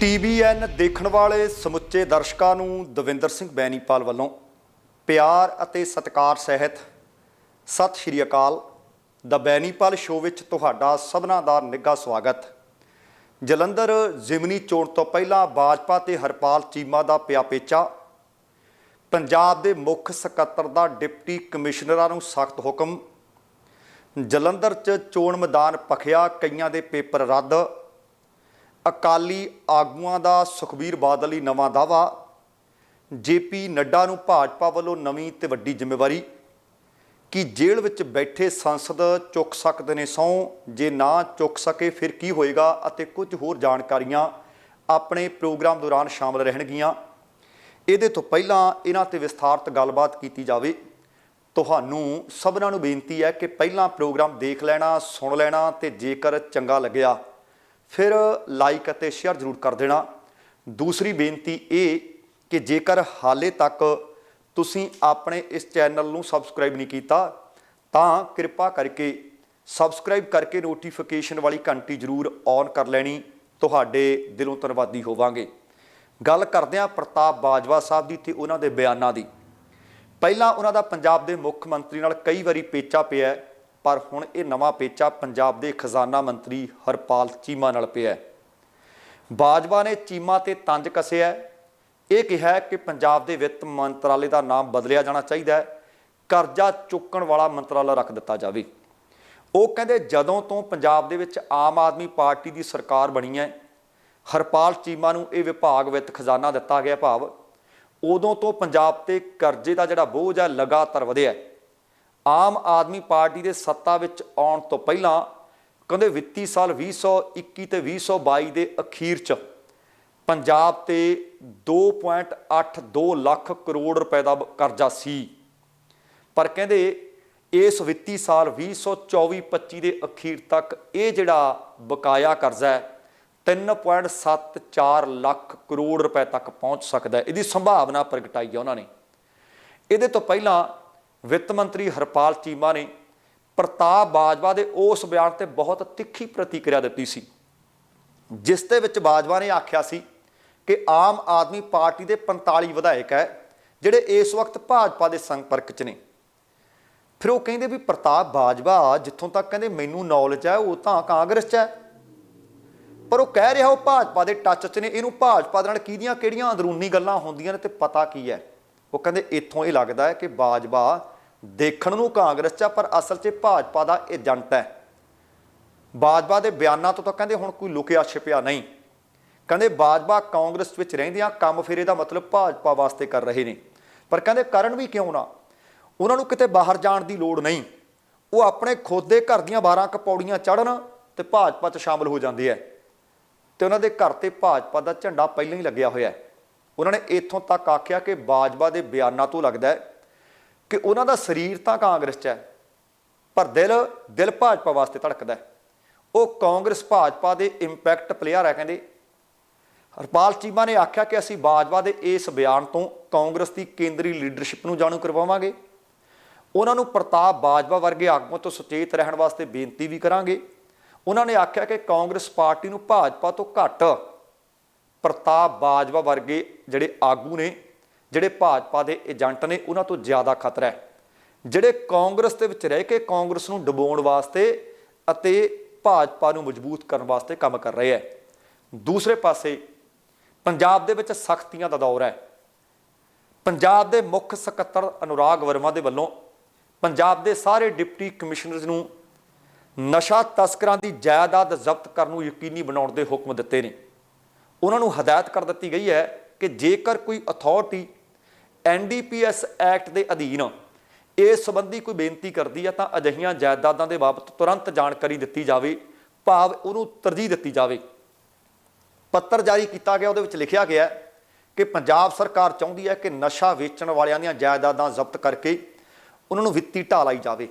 TBN ਦੇਖਣ ਵਾਲੇ ਸਮੁੱਚੇ ਦਰਸ਼ਕਾਂ ਨੂੰ ਦਵਿੰਦਰ ਸਿੰਘ ਬੈਨੀਪਾਲ ਵੱਲੋਂ ਪਿਆਰ ਅਤੇ ਸਤਿਕਾਰ ਸਹਿਤ ਸਤਿ ਸ਼੍ਰੀ ਅਕਾਲ। ਦਾ ਬੈਨੀਪਾਲ ਸ਼ੋਅ ਵਿੱਚ ਤੁਹਾਡਾ ਸਭਨਾਂ ਦਾ ਨਿੱਘਾ ਸਵਾਗਤ। ਜਲੰਧਰ ਜ਼ਿਮਨੀ ਚੋਣ ਤੋਂ ਪਹਿਲਾਂ ਬਾਜਪਾ ਤੇ ਹਰਪਾਲ ਚੀਮਾ ਦਾ ਪਿਆ ਪੇਚਾ। ਪੰਜਾਬ ਦੇ ਮੁੱਖ ਸਕੱਤਰ ਦਾ ਡਿਪਟੀ ਕਮਿਸ਼ਨਰਾਂ ਨੂੰ ਸਖਤ ਹੁਕਮ। ਜਲੰਧਰ 'ਚ ਚੋਣ ਮੈਦਾਨ ਪਖਿਆ, ਕਈਆਂ ਦੇ ਪੇਪਰ ਰੱਦ। ਅਕਾਲੀ ਆਗੂਆਂ ਦਾ ਸੁਖਬੀਰ ਬਾਦਲ ਲਈ ਨਵਾਂ ਦਾਵਾ ਜੇਪੀ ਨੱਡਾ ਨੂੰ ਭਾਜਪਾ ਵੱਲੋਂ ਨਵੀਂ ਤੇ ਵੱਡੀ ਜ਼ਿੰਮੇਵਾਰੀ। ਕਿ ਜੇਲ੍ਹ ਵਿੱਚ ਬੈਠੇ ਸੰਸਦ ਚੁੱਕ ਸਕਦੇ ਨੇ ਸਹੁੰ? ਜੇ ਨਾ ਚੁੱਕ ਸਕੇ, ਫਿਰ ਕੀ ਹੋਏਗਾ? ਅਤੇ ਕੁਝ ਹੋਰ ਜਾਣਕਾਰੀਆਂ ਆਪਣੇ ਪ੍ਰੋਗਰਾਮ ਦੌਰਾਨ ਸ਼ਾਮਲ ਰਹਿਣਗੀਆਂ। ਇਹਦੇ ਤੋਂ ਪਹਿਲਾਂ ਇਹਨਾਂ ਤੇ ਵਿਸਥਾਰਤ ਗੱਲਬਾਤ ਕੀਤੀ ਜਾਵੇ। ਤੁਹਾਨੂੰ ਸਭਨਾਂ ਨੂੰ ਬੇਨਤੀ ਹੈ ਕਿ ਪਹਿਲਾਂ ਪ੍ਰੋਗਰਾਮ ਦੇਖ ਲੈਣਾ, ਸੁਣ ਲੈਣਾ ਤੇ ਜੇਕਰ ਚੰਗਾ ਲੱਗਿਆ ਫਿਰ ਲਾਈਕ ਅਤੇ ਸ਼ੇਅਰ ਜ਼ਰੂਰ ਕਰ ਦੇਣਾ। ਦੂਸਰੀ ਬੇਨਤੀ ਇਹ ਕਿ ਜੇਕਰ ਹਾਲੇ ਤੱਕ ਤੁਸੀਂ ਆਪਣੇ ਇਸ ਚੈਨਲ ਨੂੰ ਸਬਸਕ੍ਰਾਈਬ ਨਹੀਂ ਕੀਤਾ ਤਾਂ ਕਿਰਪਾ ਕਰਕੇ ਸਬਸਕ੍ਰਾਈਬ ਕਰਕੇ ਨੋਟੀਫਿਕੇਸ਼ਨ ਵਾਲੀ ਘੰਟੀ ਜ਼ਰੂਰ ਔਨ ਕਰ ਲੈਣੀ। ਤੁਹਾਡੇ ਦਿਲੋਂ ਧੰਨਵਾਦੀ ਹੋਵਾਂਗੇ। ਗੱਲ ਕਰਦੇ ਹਾਂ ਪ੍ਰਤਾਪ ਬਾਜਵਾ ਸਾਹਿਬ ਦੀ ਤੇ ਉਹਨਾਂ ਦੇ ਬਿਆਨਾਂ ਦੀ। ਪਹਿਲਾਂ ਉਹਨਾਂ ਦਾ ਪੰਜਾਬ ਦੇ ਮੁੱਖ ਮੰਤਰੀ ਨਾਲ ਕਈ ਵਾਰੀ ਪੇਚਾ ਪਿਆ ਹੈ, ਪਰ ਹੁਣ ਇਹ ਨਵਾਂ ਪੇਚਾ ਪੰਜਾਬ ਦੇ ਖਜ਼ਾਨਾ ਮੰਤਰੀ ਹਰਪਾਲ ਚੀਮਾ ਨਾਲ ਪਿਆ ਹੈ। ਬਾਜਵਾ ਨੇ ਚੀਮਾ ਤੇ ਤੰਜ ਕੱਸਿਆ ਇਹ ਕਿਹਾ ਕਿ ਪੰਜਾਬ ਦੇ ਵਿੱਤ ਮੰਤਰਾਲੇ ਦਾ ਨਾਮ ਬਦਲਿਆ ਜਾਣਾ ਚਾਹੀਦਾ ਹੈ। ਕਰਜ਼ਾ ਚੁੱਕਣ ਵਾਲਾ ਮੰਤਰਾਲਾ ਰੱਖ ਦਿੱਤਾ ਜਾਵੇ। ਉਹ ਕਹਿੰਦੇ ਜਦੋਂ ਤੋਂ ਪੰਜਾਬ ਦੇ ਵਿੱਚ ਆਮ ਆਦਮੀ ਪਾਰਟੀ ਦੀ ਸਰਕਾਰ ਬਣੀ ਹੈ, ਹਰਪਾਲ ਚੀਮਾ ਨੂੰ ਇਹ ਵਿਭਾਗ ਵਿੱਤ ਖਜ਼ਾਨਾ ਦਿੱਤਾ ਗਿਆ ਭਾਵ, ਉਦੋਂ ਤੋਂ ਪੰਜਾਬ ਤੇ ਕਰਜ਼ੇ ਦਾ ਜਿਹੜਾ ਬੋਝ ਹੈ ਲਗਾਤਾਰ ਵਧਿਆ ਹੈ। ਆਮ ਆਦਮੀ ਪਾਰਟੀ ਦੇ ਸੱਤਾ ਵਿੱਚ ਆਉਣ ਤੋਂ ਪਹਿਲਾਂ ਕਹਿੰਦੇ ਵਿੱਤੀ ਸਾਲ 2021 ਤੇ 2022 ਦੇ ਅਖੀਰ 'ਚ ਪੰਜਾਬ ਤੇ 2.82 ਲੱਖ ਕਰੋੜ ਰੁਪਏ ਦਾ ਕਰਜ਼ਾ ਸੀ। ਪਰ ਕਹਿੰਦੇ ਇਸ ਵਿੱਤੀ ਸਾਲ 2024-25 ਦੇ ਅਖੀਰ ਤੱਕ ਇਹ ਜਿਹੜਾ ਬਕਾਇਆ ਕਰਜ਼ਾ ਹੈ 3.74 ਲੱਖ ਕਰੋੜ ਰੁਪਏ ਤੱਕ ਪਹੁੰਚ ਸਕਦਾ ਹੈ। ਇਹਦੀ ਸੰਭਾਵਨਾ ਪ੍ਰਗਟਾਈ ਹੈ ਉਹਨਾਂ ਨੇ। ਇਹਦੇ ਤੋਂ ਪਹਿਲਾਂ ਵਿੱਤ ਮੰਤਰੀ ਹਰਪਾਲ ਚੀਮਾ ਨੇ ਪ੍ਰਤਾਪ ਬਾਜਵਾ ਦੇ ਉਸ ਬਿਆਨ ਤੇ ਬਹੁਤ ਤਿੱਖੀ ਪ੍ਰਤੀਕਿਰਿਆ ਦਿੱਤੀ ਸੀ, ਜਿਸ ਦੇ ਵਿੱਚ ਬਾਜਵਾ ਨੇ ਆਖਿਆ ਸੀ ਕਿ ਆਮ ਆਦਮੀ ਪਾਰਟੀ ਦੇ 45 ਵਿਧਾਇਕ ਹੈ, ਜਿਹੜੇ ਇਸ ਵਕਤ ਭਾਜਪਾ ਦੇ ਸੰਪਰਕ 'ਚ ਨੇ। ਫਿਰ ਉਹ ਕਹਿੰਦੇ ਵੀ ਪ੍ਰਤਾਪ ਬਾਜਵਾ ਜਿੱਥੋਂ ਤੱਕ ਕਹਿੰਦੇ ਮੈਨੂੰ ਨੌਲੇਜ ਹੈ, ਉਹ ਤਾਂ ਕਾਂਗਰਸ 'ਚ ਹੈ। ਪਰ ਉਹ ਕਹਿ ਰਿਹਾ ਉਹ ਭਾਜਪਾ ਦੇ ਟੱਚ 'ਚ ਨੇ, ਇਹਨੂੰ ਭਾਜਪਾ ਦੇ ਨਾਲ ਕਿਹਦੀਆਂ ਕਿਹੜੀਆਂ ਅੰਦਰੂਨੀ ਗੱਲਾਂ ਹੁੰਦੀਆਂ ਨੇ ਤੇ ਪਤਾ ਕੀ ਹੈ? ਉਹ ਕਹਿੰਦੇ ਇੱਥੋਂ ਇਹ ਲੱਗਦਾ ਹੈ ਕਿ ਬਾਜਵਾ ਦੇਖਣ ਨੂੰ ਕਾਂਗਰਸ 'ਚ ਆ, ਪਰ ਅਸਲ 'ਚ ਭਾਜਪਾ ਦਾ ਏਜੰਟ ਹੈ। ਬਾਜਵਾ ਦੇ ਬਿਆਨਾਂ ਤੋਂ ਤਾਂ ਕਹਿੰਦੇ ਹੁਣ ਕੋਈ ਲੁਕਿਆ ਛਿਪਿਆ ਨਹੀਂ। ਕਹਿੰਦੇ ਬਾਜਵਾ ਕਾਂਗਰਸ ਵਿੱਚ ਰਹਿੰਦਿਆਂ ਕੰਮ ਫੇਰੇ ਦਾ ਮਤਲਬ ਭਾਜਪਾ ਵਾਸਤੇ ਕਰ ਰਹੇ ਨੇ। ਪਰ ਕਹਿੰਦੇ ਕਰਨ ਵੀ ਕਿਉਂ ਨਾ? ਉਹਨਾਂ ਨੂੰ ਕਿਤੇ ਬਾਹਰ ਜਾਣ ਦੀ ਲੋੜ ਨਹੀਂ। ਉਹ ਆਪਣੇ ਖੁਦ ਦੇ ਘਰ ਦੀਆਂ 12 ਕਪੌੜੀਆਂ ਚੜਨ ਤੇ ਭਾਜਪਾ 'ਚ ਸ਼ਾਮਲ ਹੋ ਜਾਂਦੇ ਆ ਤੇ ਉਹਨਾਂ ਦੇ ਘਰ ਤੇ ਭਾਜਪਾ ਦਾ ਝੰਡਾ ਪਹਿਲਾਂ ਹੀ ਲੱਗਿਆ ਹੋਇਆ ਹੈ। ਉਹਨਾਂ ਨੇ ਇੱਥੋਂ ਤੱਕ ਆਖਿਆ ਕਿ ਬਾਜਵਾ ਦੇ ਬਿਆਨਾਂ ਤੋਂ ਲੱਗਦਾ ਹੈ ਕਿ ਉਹਨਾਂ ਦਾ ਸਰੀਰ ਤਾਂ ਕਾਂਗਰਸ 'ਚ ਹੈ, ਪਰ ਦਿਲ ਦਿਲ ਭਾਜਪਾ ਵਾਸਤੇ ਧੜਕਦਾ ਹੈ। ਉਹ ਕਾਂਗਰਸ ਭਾਜਪਾ ਦੇ ਇੰਪੈਕਟ ਪਲੇਅਰ ਹੈ, ਕਹਿੰਦੇ। ਹਰਪਾਲ ਚੀਮਾ ਨੇ ਆਖਿਆ ਕਿ ਅਸੀਂ ਬਾਜਵਾ ਦੇ ਇਸ ਬਿਆਨ ਤੋਂ ਕਾਂਗਰਸ ਦੀ ਕੇਂਦਰੀ ਲੀਡਰਸ਼ਿਪ ਨੂੰ ਜਾਣੂ ਕਰਵਾਵਾਂਗੇ। ਉਹਨਾਂ ਨੂੰ ਪ੍ਰਤਾਪ ਬਾਜਵਾ ਵਰਗੇ ਆਗੂਆਂ ਤੋਂ ਸੁਚੇਤ ਰਹਿਣ ਵਾਸਤੇ ਬੇਨਤੀ ਵੀ ਕਰਾਂਗੇ। ਉਹਨਾਂ ਨੇ ਆਖਿਆ ਕਿ ਕਾਂਗਰਸ ਪਾਰਟੀ ਨੂੰ ਭਾਜਪਾ ਤੋਂ ਘੱਟ ਪ੍ਰਤਾਪ ਬਾਜਵਾ ਵਰਗੇ ਜਿਹੜੇ ਆਗੂ ਨੇ ਜਿਹੜੇ ਭਾਜਪਾ ਦੇ ਏਜੰਟ ਨੇ ਉਹਨਾਂ ਤੋਂ ਜ਼ਿਆਦਾ ਖਤਰਾ ਹੈ। ਜਿਹੜੇ ਕਾਂਗਰਸ ਦੇ ਵਿੱਚ ਰਹਿ ਕੇ ਕਾਂਗਰਸ ਨੂੰ ਡਬਾਉਣ ਵਾਸਤੇ ਅਤੇ ਭਾਜਪਾ ਨੂੰ ਮਜ਼ਬੂਤ ਕਰਨ ਵਾਸਤੇ ਕੰਮ ਕਰ ਰਹੇ ਹੈ। ਦੂਸਰੇ ਪਾਸੇ ਪੰਜਾਬ ਦੇ ਵਿੱਚ ਸਖਤੀਆਂ ਦਾ ਦੌਰ ਹੈ। ਪੰਜਾਬ ਦੇ ਮੁੱਖ ਸਕੱਤਰ ਅਨੁਰਾਗ ਵਰਮਾ ਦੇ ਵੱਲੋਂ ਪੰਜਾਬ ਦੇ ਸਾਰੇ ਡਿਪਟੀ ਕਮਿਸ਼ਨਰਸ ਨੂੰ ਨਸ਼ਾ ਤਸਕਰਾਂ ਦੀ ਜਾਇਦਾਦ ਜ਼ਬਤ ਕਰਨ ਨੂੰ ਯਕੀਨੀ ਬਣਾਉਣ ਦੇ ਹੁਕਮ ਦਿੱਤੇ ਨੇ। ਉਹਨਾਂ ਨੂੰ ਹਦਾਇਤ ਕਰ ਦਿੱਤੀ ਗਈ ਹੈ ਕਿ ਜੇਕਰ ਕੋਈ ਅਥਾਰਟੀ ਐਨਡੀਪੀਐਸ ਐਕਟ ਦੇ ਅਧੀਨ ਇਸ ਸੰਬੰਧੀ ਕੋਈ ਬੇਨਤੀ ਕਰਦੀ ਹੈ ਤਾਂ ਅਜਿਹੀਆਂ ਜਾਇਦਾਦਾਂ ਦੇ ਬਾਬਤ ਤੁਰੰਤ ਜਾਣਕਾਰੀ ਦਿੱਤੀ ਜਾਵੇ, ਭਾਵ ਉਹਨੂੰ ਤਰਜੀਹ ਦਿੱਤੀ ਜਾਵੇ। ਪੱਤਰ ਜਾਰੀ ਕੀਤਾ ਗਿਆ, ਉਹਦੇ ਵਿੱਚ ਲਿਖਿਆ ਗਿਆ ਕਿ ਪੰਜਾਬ ਸਰਕਾਰ ਚਾਹੁੰਦੀ ਹੈ ਕਿ ਨਸ਼ਾ ਵੇਚਣ ਵਾਲਿਆਂ ਦੀਆਂ ਜਾਇਦਾਦਾਂ ਜ਼ਬਤ ਕਰਕੇ ਉਹਨਾਂ ਨੂੰ ਵਿੱਤੀ ਢਾਹ ਲਾਈ ਜਾਵੇ।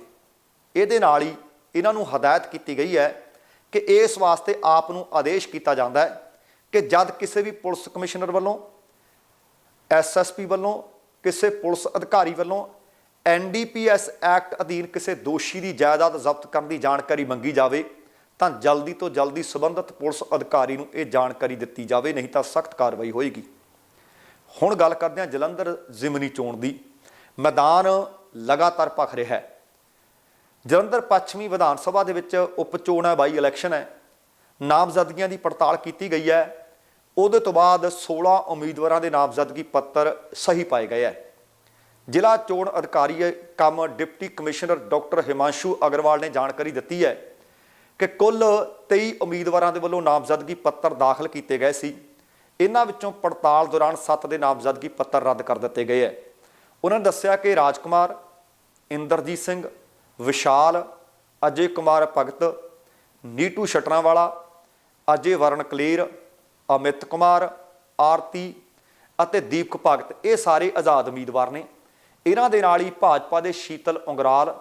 ਇਹਦੇ ਨਾਲ ਹੀ ਇਹਨਾਂ ਨੂੰ ਹਦਾਇਤ ਕੀਤੀ ਗਈ ਹੈ ਕਿ ਇਸ ਵਾਸਤੇ ਆਪ ਨੂੰ ਆਦੇਸ਼ ਕੀਤਾ ਜਾਂਦਾ ਹੈ ਕਿ ਜਦ ਕਿਸੇ ਵੀ ਪੁਲਿਸ ਕਮਿਸ਼ਨਰ ਵੱਲੋਂ ਐਸਐਸਪੀ ਵੱਲੋਂ ਕਿਸੇ ਪੁਲਿਸ ਅਧਿਕਾਰੀ ਵੱਲੋਂ ਐਨਡੀਪੀਐਸ ਐਕਟ ਅਧੀਨ ਕਿਸੇ ਦੋਸ਼ੀ ਦੀ ਜਾਇਦਾਦ ਜ਼ਬਤ ਕਰਨ ਦੀ ਜਾਣਕਾਰੀ ਮੰਗੀ ਜਾਵੇ, ਤਾਂ ਜਲਦੀ ਤੋਂ ਜਲਦੀ ਸਬੰਧਤ ਪੁਲਿਸ ਅਧਿਕਾਰੀ ਨੂੰ ਇਹ ਜਾਣਕਾਰੀ ਦਿੱਤੀ ਜਾਵੇ, ਨਹੀਂ ਤਾਂ ਸਖਤ ਕਾਰਵਾਈ ਹੋਏਗੀ। ਹੁਣ ਗੱਲ ਕਰਦੇ ਹਾਂ ਜਲੰਧਰ ਜ਼ਿਮਨੀ ਚੋਣ ਦੀ। ਮੈਦਾਨ ਲਗਾਤਾਰ ਭਖ ਰਿਹਾ ਹੈ। ਜਲੰਧਰ ਪੱਛਮੀ ਵਿਧਾਨ ਸਭਾ ਦੇ ਵਿੱਚ ਉਪ ਚੋਣ ਹੈ ਬਾਈ ਇਲੈਕਸ਼ਨ ਹੈ। ਨਾਮਜ਼ਦਗੀਆਂ ਦੀ ਪੜਤਾਲ ਕੀਤੀ ਗਈ ਹੈ। ਉਹਦੇ ਤੋਂ ਬਾਅਦ 16 ਉਮੀਦਵਾਰਾਂ ਦੇ ਨਾਮਜ਼ਦਗੀ ਪੱਤਰ ਸਹੀ ਪਾਏ ਗਏ ਹੈ। ਜ਼ਿਲ੍ਹਾ ਚੋਣ ਅਧਿਕਾਰੀ ਕੰਮ deputy commissioner doctor Himanshu Agarwal ਨੇ ਜਾਣਕਾਰੀ ਦਿੱਤੀ ਹੈ ਕਿ ਕੁੱਲ 23 ਉਮੀਦਵਾਰਾਂ ਦੇ ਵੱਲੋਂ ਨਾਮਜ਼ਦਗੀ ਪੱਤਰ ਦਾਖਲ ਕੀਤੇ ਗਏ ਸੀ। ਇਹਨਾਂ ਵਿੱਚੋਂ ਪੜਤਾਲ ਦੌਰਾਨ 7 ਦੇ ਨਾਮਜ਼ਦਗੀ ਪੱਤਰ ਰੱਦ ਕਰ ਦਿੱਤੇ ਗਏ ਹੈ। ਉਹਨਾਂ ਨੇ ਦੱਸਿਆ ਕਿ ਰਾਜਕੁਮਾਰ, ਇੰਦਰਜੀਤ ਸਿੰਘ, ਵਿਸ਼ਾਲ, ਅਜੇ ਕੁਮਾਰ ਭਗਤ, ਨੀਟੂ ਸ਼ਟਰਾਂਵਾਲਾ, ਅਜੇ ਵਰਨ ਕਲੇਰ ਅਮਿਤ ਕੁਮਾਰ, ਆਰਤੀ ਅਤੇ ਦੀਪਕ ਭਗਤ, ਇਹ ਸਾਰੇ ਆਜ਼ਾਦ ਉਮੀਦਵਾਰ ਨੇ। ਇਹਨਾਂ ਦੇ ਨਾਲ ਹੀ ਭਾਜਪਾ ਦੇ ਸ਼ੀਤਲ ਉਂਗਰਾਲ,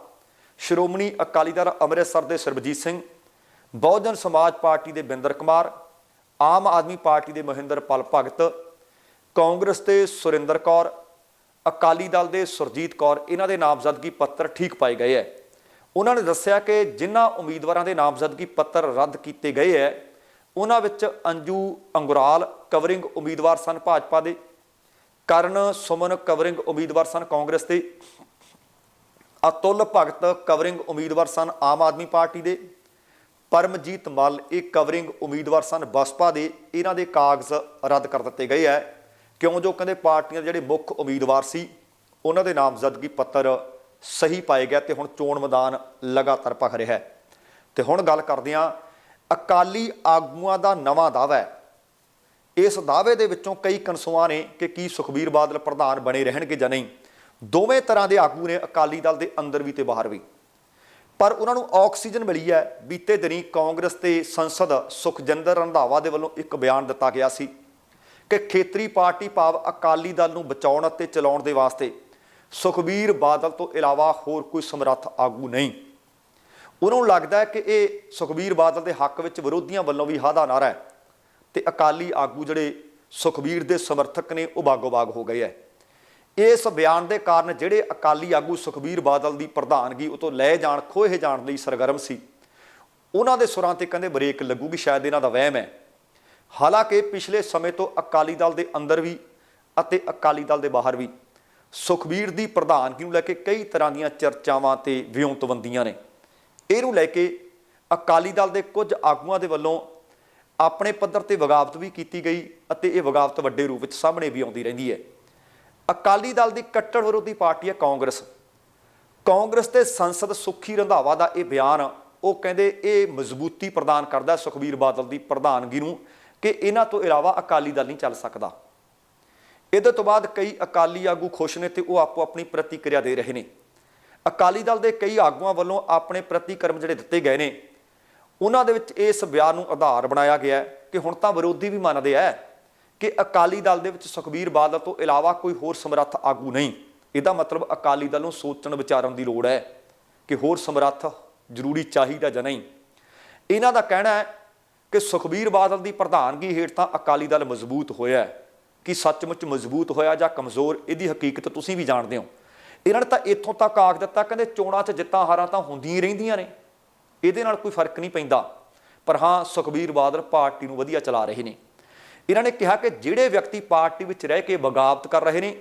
ਸ਼੍ਰੋਮਣੀ ਅਕਾਲੀ ਦਲ ਅੰਮ੍ਰਿਤਸਰ ਦੇ ਸਰਬਜੀਤ ਸਿੰਘ, ਬਹੁਜਨ ਸਮਾਜ ਪਾਰਟੀ ਦੇ ਬਿੰਦਰ ਕੁਮਾਰ, ਆਮ ਆਦਮੀ ਪਾਰਟੀ ਦੇ ਮਹਿੰਦਰਪਾਲ ਭਗਤ, ਕਾਂਗਰਸ ਦੇ ਸੁਰਿੰਦਰ ਕੌਰ, ਅਕਾਲੀ ਦਲ ਦੇ ਸੁਰਜੀਤ ਕੌਰ, ਇਹਨਾਂ ਦੇ ਨਾਮਜ਼ਦਗੀ ਪੱਤਰ ਠੀਕ ਪਾਏ ਗਏ ਹੈ। ਉਹਨਾਂ ਨੇ ਦੱਸਿਆ ਕਿ ਜਿਨ੍ਹਾਂ ਉਮੀਦਵਾਰਾਂ ਦੇ ਨਾਮਜ਼ਦਗੀ ਪੱਤਰ ਰੱਦ ਕੀਤੇ ਗਏ ਹੈ ਉਹਨਾਂ ਵਿੱਚ ਅੰਜੂ ਅੰਗੁਰਾਲ, ਕਵਰਿੰਗ ਉਮੀਦਵਾਰ ਸਨ ਭਾਜਪਾ ਦੇ। ਕਰਨ ਸੁਮਨ ਕਵਰਿੰਗ ਉਮੀਦਵਾਰ ਸਨ ਕਾਂਗਰਸ ਦੇ। ਅਤੁੱਲ ਭਗਤ ਕਵਰਿੰਗ ਉਮੀਦਵਾਰ ਸਨ ਆਮ ਆਦਮੀ ਪਾਰਟੀ ਦੇ। ਪਰਮਜੀਤ ਮੱਲ, ਇਹ ਕਵਰਿੰਗ ਉਮੀਦਵਾਰ ਸਨ ਬਸਪਾ ਦੇ। ਇਹਨਾਂ ਦੇ ਕਾਗਜ਼ ਰੱਦ ਕਰ ਦਿੱਤੇ ਗਏ ਹੈ। ਕਿਉਂ? ਜੋ ਕਹਿੰਦੇ ਪਾਰਟੀਆਂ ਦੇ ਜਿਹੜੇ ਮੁੱਖ ਉਮੀਦਵਾਰ ਸੀ, ਉਹਨਾਂ ਦੇ ਨਾਮਜ਼ਦਗੀ ਪੱਤਰ ਸਹੀ ਪਾਏ ਗਿਆ ਤੇ ਹੁਣ ਚੋਣ ਮੈਦਾਨ ਲਗਾਤਾਰ ਭਖ ਰਿਹਾ ਹੈ। ਤੇ ਹੁਣ ਗੱਲ ਕਰਦੇ ਹਾਂ ਅਕਾਲੀ ਆਗੂਆਂ ਦਾ ਨਵਾਂ ਦਾਅਵਾ ਹੈ। ਇਸ ਦਾਅਵੇ ਦੇ ਵਿੱਚੋਂ ਕਈ ਕਨਸੂਆਂ ਨੇ ਕਿ ਕੀ ਸੁਖਬੀਰ ਬਾਦਲ ਪ੍ਰਧਾਨ ਬਣੇ ਰਹਿਣਗੇ ਜਾਂ ਨਹੀਂ। ਦੋਵੇਂ ਤਰ੍ਹਾਂ ਦੇ ਆਗੂ ਨੇ ਅਕਾਲੀ ਦਲ ਦੇ ਅੰਦਰ ਵੀ ਤੇ ਬਾਹਰ ਵੀ। ਪਰ ਉਹਨਾਂ ਨੂੰ ਆਕਸੀਜਨ ਮਿਲੀ ਹੈ। ਬੀਤੇ ਦਿਨੀ ਕਾਂਗਰਸ ਤੇ ਸੰਸਦ ਸੁਖਜਿੰਦਰ ਰੰਧਾਵਾ ਦੇ ਵੱਲੋਂ ਇੱਕ ਬਿਆਨ ਦਿੱਤਾ ਗਿਆ ਸੀ ਕਿ ਖੇਤਰੀ ਪਾਰਟੀ ਭਾਵ ਅਕਾਲੀ ਦਲ ਨੂੰ ਬਚਾਉਣ ਅਤੇ ਚਲਾਉਣ ਦੇ ਵਾਸਤੇ ਸੁਖਬੀਰ ਬਾਦਲ ਤੋਂ ਇਲਾਵਾ ਹੋਰ ਕੋਈ ਸਮਰੱਥ ਆਗੂ ਨਹੀਂ। ਉਹਨਾਂ ਨੂੰ ਲੱਗਦਾ ਹੈ ਕਿ ਇਹ ਸੁਖਬੀਰ ਬਾਦਲ ਦੇ ਹੱਕ ਵਿੱਚ ਵਿਰੋਧੀਆਂ ਵੱਲੋਂ ਵੀ ਹਾਦਾ ਨਾਰਾ ਹੈ ਤੇ ਅਕਾਲੀ ਆਗੂ ਜਿਹੜੇ ਸੁਖਬੀਰ ਦੇ ਸਮਰਥਕ ਨੇ, ਉਹ ਬਾਗੋ-ਬਾਗ ਹੋ ਗਏ ਹੈ। ਇਸ ਬਿਆਨ ਦੇ ਕਾਰਨ ਜਿਹੜੇ ਅਕਾਲੀ ਆਗੂ ਸੁਖਬੀਰ ਬਾਦਲ ਦੀ ਪ੍ਰਧਾਨਗੀ ਉਹ ਤੋਂ ਲੈ ਜਾਣ, ਖੋਹੇ ਜਾਣ ਲਈ ਸਰਗਰਮ ਸੀ, ਉਹਨਾਂ ਦੇ ਸੁਰਾਂ ਤੇ ਕਹਿੰਦੇ ਬ੍ਰੇਕ ਲੱਗੂਗੀ, ਸ਼ਾਇਦ ਇਹਨਾਂ ਦਾ ਵਹਿਮ ਹੈ। ਹਾਲਾਂਕਿ ਪਿਛਲੇ ਸਮੇਂ ਤੋਂ ਅਕਾਲੀ ਦਲ ਦੇ ਅੰਦਰ ਵੀ ਅਤੇ ਅਕਾਲੀ ਦਲ ਦੇ ਬਾਹਰ ਵੀ ਸੁਖਬੀਰ ਦੀ ਪ੍ਰਧਾਨਗੀ ਨੂੰ ਲੈ ਕੇ ਕਈ ਤਰ੍ਹਾਂ ਦੀਆਂ ਚਰਚਾਵਾਂ ਤੇ ਵਿਉਂਤਵੰਦੀਆਂ ਨੇ। ਇਹਨੂੰ ਲੈ ਕੇ ਅਕਾਲੀ ਦਲ ਦੇ ਕੁਝ ਆਗੂਆਂ ਦੇ ਵੱਲੋਂ ਆਪਣੇ ਪੱਧਰ ਤੇ ਬਗਾਵਤ ਵੀ ਕੀਤੀ ਗਈ ਅਤੇ ਇਹ ਬਗਾਵਤ ਵੱਡੇ ਰੂਪ ਵਿੱਚ ਸਾਹਮਣੇ ਵੀ ਆਉਂਦੀ ਰਹਿੰਦੀ ਹੈ। ਅਕਾਲੀ ਦਲ ਦੀ ਕੱਟੜ ਵਿਰੋਧੀ ਪਾਰਟੀ ਹੈ ਕਾਂਗਰਸ। ਕਾਂਗਰਸ ਤੇ ਸੰਸਦ ਸੁਖੀ ਰੰਧਾਵਾ ਦਾ ਇਹ ਬਿਆਨ ਉਹ ਕਹਿੰਦੇ ਇਹ ਮਜ਼ਬੂਤੀ ਪ੍ਰਦਾਨ ਕਰਦਾ ਸੁਖਬੀਰ ਬਾਦਲ ਦੀ ਪ੍ਰਧਾਨਗੀ ਨੂੰ ਕਿ ਇਹਨਾਂ ਤੋਂ ਇਲਾਵਾ ਅਕਾਲੀ ਦਲ ਨਹੀਂ ਚੱਲ ਸਕਦਾ। ਇਹਦੇ ਤੋਂ ਬਾਅਦ ਕਈ ਅਕਾਲੀ ਆਗੂ ਖੁਸ਼ ਨੇ ਤੇ ਉਹ ਆਪੋ ਆਪਣੀ ਪ੍ਰਤੀਕਿਰਿਆ ਦੇ ਰਹੇ ਨੇ। ਅਕਾਲੀ ਦਲ ਦੇ ਕਈ ਆਗੂਆਂ ਵੱਲੋਂ ਆਪਣੇ ਪ੍ਰਤੀਕਰਮ ਜਿਹੜੇ ਦਿੱਤੇ ਗਏ ਨੇ, ਉਹਨਾਂ ਦੇ ਵਿੱਚ ਇਸ ਬਿਆਨ ਨੂੰ ਆਧਾਰ ਬਣਾਇਆ ਗਿਆ ਹੈ ਕਿ ਹੁਣ ਤਾਂ ਵਿਰੋਧੀ ਵੀ ਮੰਨਦੇ ਆ ਕਿ ਅਕਾਲੀ ਦਲ ਦੇ ਵਿੱਚ ਸੁਖਬੀਰ ਬਾਦਲ ਤੋਂ ਇਲਾਵਾ ਕੋਈ ਹੋਰ ਸਮਰੱਥ ਆਗੂ ਨਹੀਂ। ਇਹਦਾ ਮਤਲਬ ਅਕਾਲੀ ਦਲ ਨੂੰ ਸੋਚਣ ਵਿਚਾਰਨ ਦੀ ਲੋੜ ਹੈ ਕਿ ਹੋਰ ਸਮਰੱਥ ਜ਼ਰੂਰੀ ਚਾਹੀਦਾ ਜਾਂ ਨਹੀਂ। ਇਹਨਾਂ ਦਾ ਕਹਿਣਾ ਹੈ ਕਿ ਸੁਖਬੀਰ ਬਾਦਲ ਦੀ ਪ੍ਰਧਾਨਗੀ ਹੇਠ ਤਾਂ ਅਕਾਲੀ ਦਲ ਮਜ਼ਬੂਤ ਹੋਇਆ ਹੈ। ਕਿ ਸੱਚਮੁੱਚ ਮਜ਼ਬੂਤ ਹੋਇਆ ਜਾਂ ਕਮਜ਼ੋਰ, ਇਹਦੀ ਹਕੀਕਤ ਤੁਸੀਂ ਵੀ ਜਾਣਦੇ ਹੋ। ਇਹਨਾਂ ਨੇ ਤਾਂ ਇੱਥੋਂ ਤੱਕ ਆਖ ਦਿੱਤਾ, ਕਹਿੰਦੇ ਚੋਣਾਂ 'ਚ ਜਿੱਤਾਂ ਹਾਰਾਂ ਤਾਂ ਹੁੰਦੀਆਂ ਹੀ ਰਹਿੰਦੀਆਂ ਨੇ। ਇਹਦੇ ਨਾਲ ਕੋਈ ਫ਼ਰਕ ਨਹੀਂ ਪੈਂਦਾ। ਪਰ ਹਾਂ, ਸੁਖਬੀਰ ਬਾਦਲ ਪਾਰਟੀ ਨੂੰ ਵਧੀਆ ਚਲਾ ਰਹੇ ਨੇ। ਇਹਨਾਂ ਨੇ ਕਿਹਾ ਕਿ ਜਿਹੜੇ ਵਿਅਕਤੀ ਪਾਰਟੀ ਵਿੱਚ ਰਹਿ ਕੇ ਬਗਾਵਤ ਕਰ ਰਹੇ ਨੇ,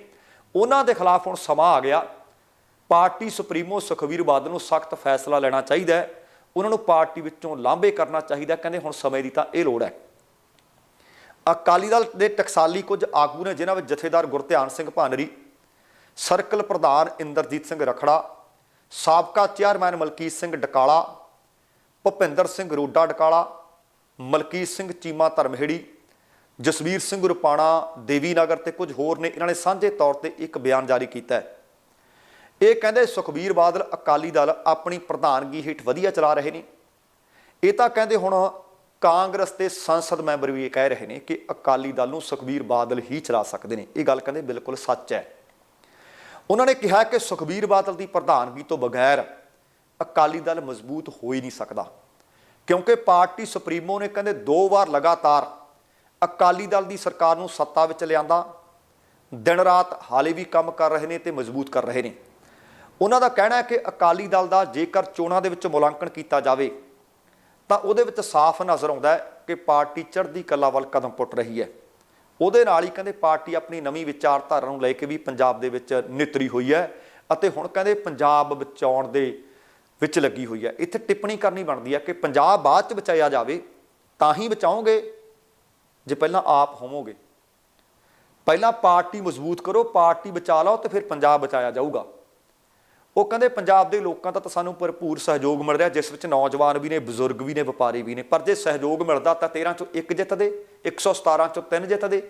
ਉਹਨਾਂ ਦੇ ਖਿਲਾਫ ਹੁਣ ਸਮਾਂ ਆ ਗਿਆ। ਪਾਰਟੀ ਸੁਪਰੀਮੋ ਸੁਖਬੀਰ ਬਾਦਲ ਨੂੰ ਸਖਤ ਫੈਸਲਾ ਲੈਣਾ ਚਾਹੀਦਾ ਹੈ। ਉਹਨਾਂ ਨੂੰ ਪਾਰਟੀ ਵਿੱਚੋਂ ਲਾਂਭੇ ਕਰਨਾ ਚਾਹੀਦਾ ਕਹਿੰਦੇ ਹੁਣ ਸਮੇਂ ਦੀ ਤਾਂ ਇਹ ਲੋੜ ਹੈ। ਅਕਾਲੀ ਦਲ ਦੇ ਟਕਸਾਲੀ ਕੁਝ ਆਗੂ ਨੇ, ਜਿਨ੍ਹਾਂ ਵਿੱਚ ਜਥੇਦਾਰ ਗੁਰਧਿਆਨ ਸਿੰਘ ਭਾਨਰੀ ਸਰਕਲ ਪ੍ਰਧਾਨ ਇੰਦਰਜੀਤ ਸਿੰਘ ਰਖੜਾ, ਸਾਬਕਾ ਚੇਅਰਮੈਨ ਮਲਕੀਤ ਸਿੰਘ ਡਕਾਲਾ, ਭੁਪਿੰਦਰ ਸਿੰਘ ਰੋਡਾ ਡਕਾਲਾ, ਮਲਕੀਤ ਸਿੰਘ ਚੀਮਾ ਧਰਮਹੇੜੀ, ਜਸਵੀਰ ਸਿੰਘ ਰੁਪਾਣਾ ਦੇਵੀ ਨਗਰ ਤੇ ਕੁਝ ਹੋਰ ਨੇ। ਇਹਨਾਂ ਨੇ ਸਾਂਝੇ ਤੌਰ ਤੇ ਇੱਕ ਬਿਆਨ ਜਾਰੀ ਕੀਤਾ ਹੈ। ਇਹ ਕਹਿੰਦੇ ਸੁਖਬੀਰ ਬਾਦਲ ਅਕਾਲੀ ਦਲ ਆਪਣੀ ਪ੍ਰਧਾਨਗੀ ਹੇਠ ਵਧੀਆ ਚਲਾ ਰਹੇ ਨੇ। ਇਹ ਤਾਂ ਕਹਿੰਦੇ ਹੁਣ ਕਾਂਗਰਸ ਦੇ ਸੰਸਦ ਮੈਂਬਰ ਵੀ ਇਹ ਕਹਿ ਰਹੇ ਨੇ ਕਿ ਅਕਾਲੀ ਦਲ ਨੂੰ ਸੁਖਬੀਰ ਬਾਦਲ ਹੀ ਚਲਾ ਸਕਦੇ ਨੇ। ਇਹ ਗੱਲ ਕਹਿੰਦੇ ਬਿਲਕੁਲ ਸੱਚ ਹੈ। ਉਹਨਾਂ ਨੇ ਕਿਹਾ ਕਿ ਸੁਖਬੀਰ ਬਾਦਲ ਦੀ ਪ੍ਰਧਾਨਗੀ ਤੋਂ ਬਗੈਰ ਅਕਾਲੀ ਦਲ ਮਜ਼ਬੂਤ ਹੋ ਹੀ ਨਹੀਂ ਸਕਦਾ। ਕਿਉਂਕਿ ਪਾਰਟੀ ਸੁਪਰੀਮੋ ਨੇ ਕਹਿੰਦੇ ਦੋ ਵਾਰ ਲਗਾਤਾਰ ਅਕਾਲੀ ਦਲ ਦੀ ਸਰਕਾਰ ਨੂੰ ਸੱਤਾ ਵਿੱਚ ਲਿਆਂਦਾ, ਦਿਨ ਰਾਤ ਹਾਲੇ ਵੀ ਕੰਮ ਕਰ ਰਹੇ ਨੇ ਤੇ ਮਜ਼ਬੂਤ ਕਰ ਰਹੇ ਨੇ। ਉਹਨਾਂ ਦਾ ਕਹਿਣਾ ਹੈ ਕਿ ਅਕਾਲੀ ਦਲ ਦਾ ਜੇਕਰ ਚੋਣਾਂ ਦੇ ਵਿੱਚ ਮੁਲਾਂਕਣ ਕੀਤਾ ਜਾਵੇ, ਤਾਂ ਉਹਦੇ ਵਿੱਚ ਸਾਫ਼ ਨਜ਼ਰ ਆਉਂਦਾ ਹੈ ਕਿ ਪਾਰਟੀ ਚੜ੍ਹਦੀ ਕਲਾ ਵੱਲ ਕਦਮ ਪੁੱਟ ਰਹੀ ਹੈ। ਉਹਦੇ ਨਾਲ ਹੀ ਕਹਿੰਦੇ ਪਾਰਟੀ ਆਪਣੀ ਨਵੀਂ ਵਿਚਾਰਧਾਰਾ ਨੂੰ ਲੈ ਕੇ ਵੀ ਪੰਜਾਬ ਦੇ ਵਿੱਚ ਨਿਤਰੀ ਹੋਈ ਹੈ ਅਤੇ ਹੁਣ ਕਹਿੰਦੇ ਪੰਜਾਬ ਬਚਾਉਣ ਦੇ ਵਿੱਚ ਲੱਗੀ ਹੋਈ ਹੈ। ਇੱਥੇ ਟਿੱਪਣੀ ਕਰਨੀ ਬਣਦੀ ਹੈ ਕਿ ਪੰਜਾਬ ਬਾਅਦ ਚ ਬਚਾਇਆ ਜਾਵੇ, ਤਾਂ ਹੀ ਬਚਾਓਗੇ ਜੇ ਪਹਿਲਾਂ ਆਪ ਹੋਵੋਗੇ। ਪਹਿਲਾਂ ਪਾਰਟੀ ਮਜ਼ਬੂਤ ਕਰੋ, ਪਾਰਟੀ ਬਚਾ ਲਓ ਤੇ ਫਿਰ ਪੰਜਾਬ ਬਚਾਇਆ ਜਾਊਗਾ। ਉਹ ਕਹਿੰਦੇ ਪੰਜਾਬ ਦੇ ਲੋਕਾਂ ਦਾ ਤਾਂ ਸਾਨੂੰ ਭਰਪੂਰ ਸਹਿਯੋਗ ਮਿਲ ਰਿਹਾ, ਜਿਸ ਵਿੱਚ ਨੌਜਵਾਨ ਵੀ ਨੇ, ਬਜ਼ੁਰਗ ਵੀ ਨੇ, ਵਪਾਰੀ ਵੀ ਨੇ। ਪਰ ਜੇ ਸਹਿਯੋਗ ਮਿਲਦਾ ਤਾਂ 13 ਚੋਂ ਇੱਕ ਜਿੱਤਦੇ 117 ਚੋਂ ਤਿੰਨ ਜਿੱਤਦੇ।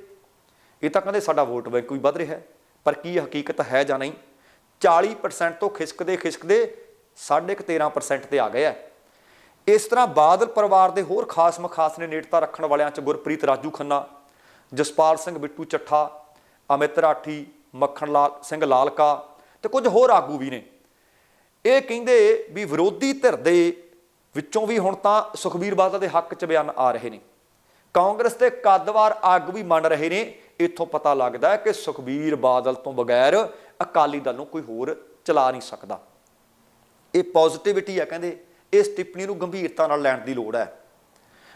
ਇਹ ਤਾਂ ਕਹਿੰਦੇ ਸਾਡਾ ਵੋਟ ਬੈਂਕ ਵੀ ਵੱਧ ਰਿਹਾ ਪਰ ਕੀ ਹਕੀਕਤ ਹੈ ਜਾਂ ਨਹੀਂ? 40% ਤੋਂ ਖਿਸਕਦੇ ਖਿਸਕਦੇ ਸਾਢੇ ਕੁ 13% ਤੇ ਆ ਗਏ ਹੈ। ਇਸ ਤਰ੍ਹਾਂ ਬਾਦਲ ਪਰਿਵਾਰ ਦੇ ਹੋਰ ਖਾਸ ਮਖਾਸ ਨੇ ਨੇੜਤਾ ਰੱਖਣ ਵਾਲਿਆਂ ਚ ਗੁਰਪ੍ਰੀਤ ਰਾਜੂ ਖੰਨਾ, ਜਸਪਾਲ ਸਿੰਘ ਬਿੱਟੂ ਚੱਠਾ, ਅਮਿਤ ਰਾਠੀ, ਮੱਖਣ ਲਾਲ, ਸਿੰਘ ਲਾਲਕਾ ਤੇ ਕੁਝ ਹੋਰ ਆਗੂ ਵੀ ਨੇ। ਇਹ ਕਹਿੰਦੇ ਵੀ ਵਿਰੋਧੀ ਧਿਰ ਦੇ ਵਿੱਚੋਂ ਵੀ ਹੁਣ ਤਾਂ ਸੁਖਬੀਰ ਬਾਦਲ ਦੇ ਹੱਕ 'ਚ ਬਿਆਨ ਆ ਰਹੇ ਨੇ। ਕਾਂਗਰਸ ਦੇ ਕੱਦਵਾਰ ਆਗੂ ਵੀ ਮੰਨ ਰਹੇ ਨੇ। ਇੱਥੋਂ ਪਤਾ ਲੱਗਦਾ ਹੈ ਕਿ ਸੁਖਬੀਰ ਬਾਦਲ ਤੋਂ ਬਗੈਰ ਅਕਾਲੀ ਦਲ ਨੂੰ ਕੋਈ ਹੋਰ ਚਲਾ ਨਹੀਂ ਸਕਦਾ। ਇਹ ਪੋਜ਼ਿਟਿਵਿਟੀ ਹੈ ਕਹਿੰਦੇ। ਇਸ ਟਿੱਪਣੀ ਨੂੰ ਗੰਭੀਰਤਾ ਨਾਲ ਲੈਣ ਦੀ ਲੋੜ ਹੈ।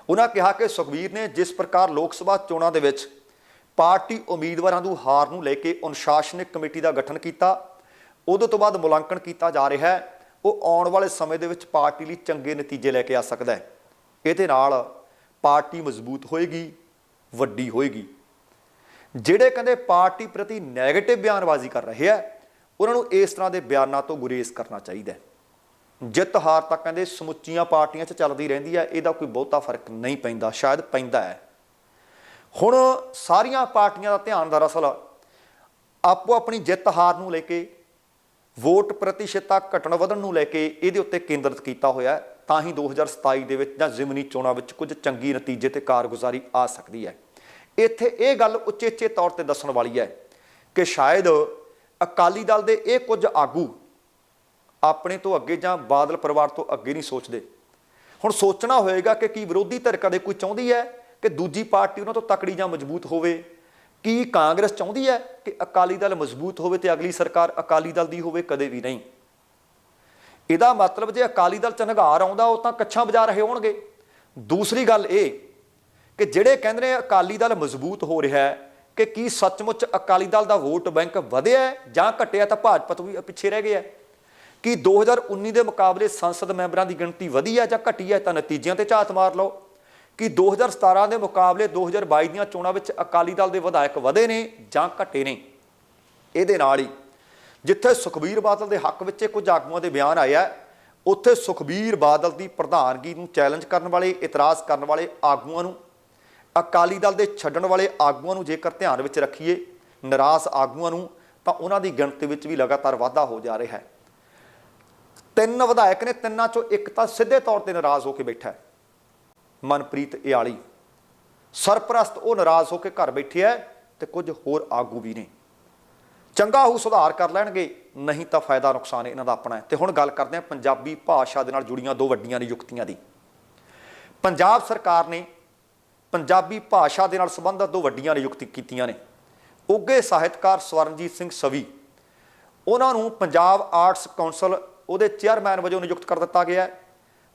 ਉਹਨਾਂ ਕਿਹਾ ਕਿ ਸੁਖਬੀਰ ਨੇ ਜਿਸ ਪ੍ਰਕਾਰ ਲੋਕ ਸਭਾ ਚੋਣਾਂ ਦੇ ਵਿੱਚ ਪਾਰਟੀ ਉਮੀਦਵਾਰਾਂ ਨੂੰ ਹਾਰ ਨੂੰ ਲੈ ਕੇ ਅਨੁਸ਼ਾਸਨਿਕ ਕਮੇਟੀ ਦਾ ਗਠਨ ਕੀਤਾ ਉਦੋਂ ਤੋਂ ਬਾਅਦ ਮੁਲਾਂਕਣ ਕੀਤਾ ਜਾ ਰਿਹਾ ਹੈ। ਉਹ ਆਉਣ ਵਾਲੇ ਸਮੇਂ ਦੇ ਵਿੱਚ ਪਾਰਟੀ ਲਈ ਚੰਗੇ ਨਤੀਜੇ ਲੈ ਕੇ ਆ ਸਕਦਾ ਹੈ। ਇਹਦੇ ਨਾਲ ਪਾਰਟੀ ਮਜ਼ਬੂਤ ਹੋਏਗੀ, ਵੱਡੀ ਹੋਏਗੀ। ਜਿਹੜੇ ਕਹਿੰਦੇ ਪਾਰਟੀ ਪ੍ਰਤੀ ਨੈਗੇਟਿਵ ਬਿਆਨਬਾਜ਼ੀ ਕਰ ਰਹੇ ਆ ਉਹਨਾਂ ਨੂੰ ਇਸ ਤਰ੍ਹਾਂ ਦੇ ਬਿਆਨਾਂ ਤੋਂ ਗੁਰੇਜ਼ ਕਰਨਾ ਚਾਹੀਦਾ ਹੈ। ਜਿੱਤ ਹਾਰ ਤਾਂ ਕਹਿੰਦੇ ਸਮੁੱਚੀਆਂ ਪਾਰਟੀਆਂ 'ਚ ਚੱਲਦੀ ਰਹਿੰਦੀ ਹੈ, ਇਹਦਾ ਕੋਈ ਬਹੁਤਾ ਫ਼ਰਕ ਨਹੀਂ ਪੈਂਦਾ, ਸ਼ਾਇਦ ਪੈਂਦਾ ਹੈ। ਹੁਣ ਸਾਰੀਆਂ ਪਾਰਟੀਆਂ ਦਾ ਧਿਆਨ ਦਰਅਸਲ ਆਪੋ ਆਪਣੀ ਜਿੱਤ ਹਾਰ ਨੂੰ ਲੈ ਕੇ ਵੋਟ ਪ੍ਰਤੀਸ਼ਤਤਾ ਘਟਣ ਵਧਣ ਨੂੰ ਲੈ ਕੇ ਇਹਦੇ ਉੱਤੇ ਕੇਂਦਰਿਤ ਕੀਤਾ ਹੋਇਆ ਹੈ, ਤਾਂ ਹੀ 2027 ਦੇ ਵਿੱਚ ਜਾਂ ਜ਼ਿਮਨੀ ਚੋਣਾਂ ਵਿੱਚ ਕੁਝ ਚੰਗੀ ਨਤੀਜੇ ਤੇ ਕਾਰਗੁਜ਼ਾਰੀ ਆ ਸਕਦੀ ਹੈ। ਇੱਥੇ ਇਹ ਗੱਲ ਉਚੇਚੇ ਤੌਰ ਤੇ ਦੱਸਣ ਵਾਲੀ ਹੈ ਕਿ ਸ਼ਾਇਦ ਅਕਾਲੀ ਦਲ ਦੇ ਇਹ ਕੁਝ ਆਗੂ ਆਪਣੇ ਤੋਂ ਅੱਗੇ ਜਾਂ ਬਾਦਲ ਪਰਿਵਾਰ ਤੋਂ ਅੱਗੇ ਨਹੀਂ ਸੋਚਦੇ। ਹੁਣ ਸੋਚਣਾ ਹੋਏਗਾ ਕਿ ਕੀ ਵਿਰੋਧੀ ਧਿਰ ਕਦੇ ਕੋਈ ਚਾਹੁੰਦੀ ਹੈ ਕਿ ਦੂਜੀ ਪਾਰਟੀ ਉਹਨਾਂ ਤੋਂ ਤਕੜੀ ਜਾਂ ਮਜ਼ਬੂਤ ਹੋਵੇ ਕੀ ਕਾਂਗਰਸ ਚਾਹੁੰਦੀ ਹੈ ਕਿ ਅਕਾਲੀ ਦਲ ਮਜ਼ਬੂਤ ਹੋਵੇ ਤੇ ਅਗਲੀ ਸਰਕਾਰ ਅਕਾਲੀ ਦਲ ਦੀ ਹੋਵੇ, ਕਦੇ ਵੀ ਨਹੀਂ। ਇਹਦਾ ਮਤਲਬ ਜੇ ਅਕਾਲੀ ਦਲ ਚ ਨਿਗਾਰ ਆਉਂਦਾ, ਉਹ ਤਾਂ ਕੱਛਾਂ ਵਜਾ ਰਹੇ ਹੋਣਗੇ। ਦੂਸਰੀ ਗੱਲ ਇਹ ਕਿ ਜਿਹੜੇ ਕਹਿੰਦੇ ਨੇ ਅਕਾਲੀ ਦਲ ਮਜ਼ਬੂਤ ਹੋ ਰਿਹਾ ਹੈ, ਕਿ ਕੀ ਸੱਚਮੁੱਚ ਅਕਾਲੀ ਦਲ ਦਾ ਵੋਟ ਬੈਂਕ ਵਧਿਆ ਜਾਂ ਘਟਿਆ, ਤਾਂ ਭਾਜਪਾ ਤੋਂ ਵੀ ਪਿੱਛੇ ਰਹਿ ਗਿਆ ਕਿ 2019 ਦੇ ਮੁਕਾਬਲੇ ਸੰਸਦ ਮੈਂਬਰਾਂ ਦੀ ਗਿਣਤੀ ਵਧੀ ਹੈ ਜਾਂ ਘਟੀ ਹੈ, ਤਾਂ ਨਤੀਜਿਆਂ ਤੇ ਝਾਤ ਮਾਰ ਲਓ। ਕਿ 2017 ਦੇ ਮੁਕਾਬਲੇ 2022 ਦੀਆਂ ਚੋਣਾਂ ਵਿੱਚ ਅਕਾਲੀ ਦਲ ਦੇ ਵਿਧਾਇਕ ਵਧੇ ਨੇ ਜਾਂ ਘਟੇ ਨੇ। ਇਹਦੇ ਨਾਲ ਹੀ ਜਿੱਥੇ ਸੁਖਬੀਰ ਬਾਦਲ ਦੇ ਹੱਕ ਵਿੱਚ ਕੁਝ ਆਗੂਆਂ ਦੇ ਬਿਆਨ ਆਇਆ ਉੱਥੇ ਸੁਖਬੀਰ ਬਾਦਲ ਦੀ ਪ੍ਰਧਾਨਗੀ ਨੂੰ ਚੈਲੰਜ ਕਰਨ ਵਾਲੇ, ਇਤਰਾਜ਼ ਕਰਨ ਵਾਲੇ ਆਗੂਆਂ ਨੂੰ, ਅਕਾਲੀ ਦਲ ਦੇ ਛੱਡਣ ਵਾਲੇ ਆਗੂਆਂ ਨੂੰ ਜੇਕਰ ਧਿਆਨ ਵਿੱਚ ਰੱਖੀਏ, ਨਿਰਾਸ਼ ਆਗੂਆਂ ਨੂੰ, ਤਾਂ ਉਹਨਾਂ ਦੀ ਗਿਣਤੀ ਵਿੱਚ ਵੀ ਲਗਾਤਾਰ ਵਾਧਾ ਹੋ ਜਾ ਰਿਹਾ ਹੈ। ਤਿੰਨ ਵਿਧਾਇਕ ਨੇ, ਤਿੰਨਾਂ ਚੋਂ ਇੱਕ ਤਾਂ ਸਿੱਧੇ ਤੌਰ ਤੇ ਨਾਰਾਜ਼ ਹੋ ਕੇ ਬੈਠਾ ਹੈ। ਮਨਪ੍ਰੀਤ ਇਆਲੀ। ਸਰਪ੍ਰਸਤ ਉਹ ਨਾਰਾਜ਼ ਹੋ ਕੇ ਘਰ ਬੈਠੇ ਹੈ ਤੇ ਕੁਝ ਹੋਰ ਆਗੂ ਵੀ ਨੇ। ਚੰਗਾ ਹੋ ਸੁਧਾਰ ਕਰ ਲੈਣਗੇ, ਨਹੀਂ ਤਾਂ ਫਾਇਦਾ ਨੁਕਸਾਨ ਇਹਨਾਂ ਦਾ ਆਪਣਾ ਹੈ। ਤੇ ਹੁਣ ਗੱਲ ਕਰਦੇ ਹਾਂ ਪੰਜਾਬੀ ਭਾਸ਼ਾ ਦੇ ਨਾਲ ਜੁੜੀਆਂ ਦੋ ਵੱਡੀਆਂ ਨਿਯੁਕਤੀਆਂ ਦੀ। ਪੰਜਾਬ ਸਰਕਾਰ ਨੇ ਪੰਜਾਬੀ ਭਾਸ਼ਾ ਦੇ ਨਾਲ ਸੰਬੰਧਿਤ ਦੋ ਵੱਡੀਆਂ ਨਿਯੁਕਤੀ ਕੀਤੀਆਂ ਨੇ। ਉੱਗੇ ਸਾਹਿਤਕਾਰ ਸਵਰਨਜੀਤ ਸਿੰਘ ਸਵੀ, ਉਹਨਾਂ ਨੂੰ ਪੰਜਾਬ ਆਰਟਸ ਕੌਂਸਲ ਉਹਦੇ ਚੇਅਰਮੈਨ ਵਜੋਂ ਨਿਯੁਕਤ ਕਰ ਦਿੱਤਾ ਗਿਆ ਹੈ।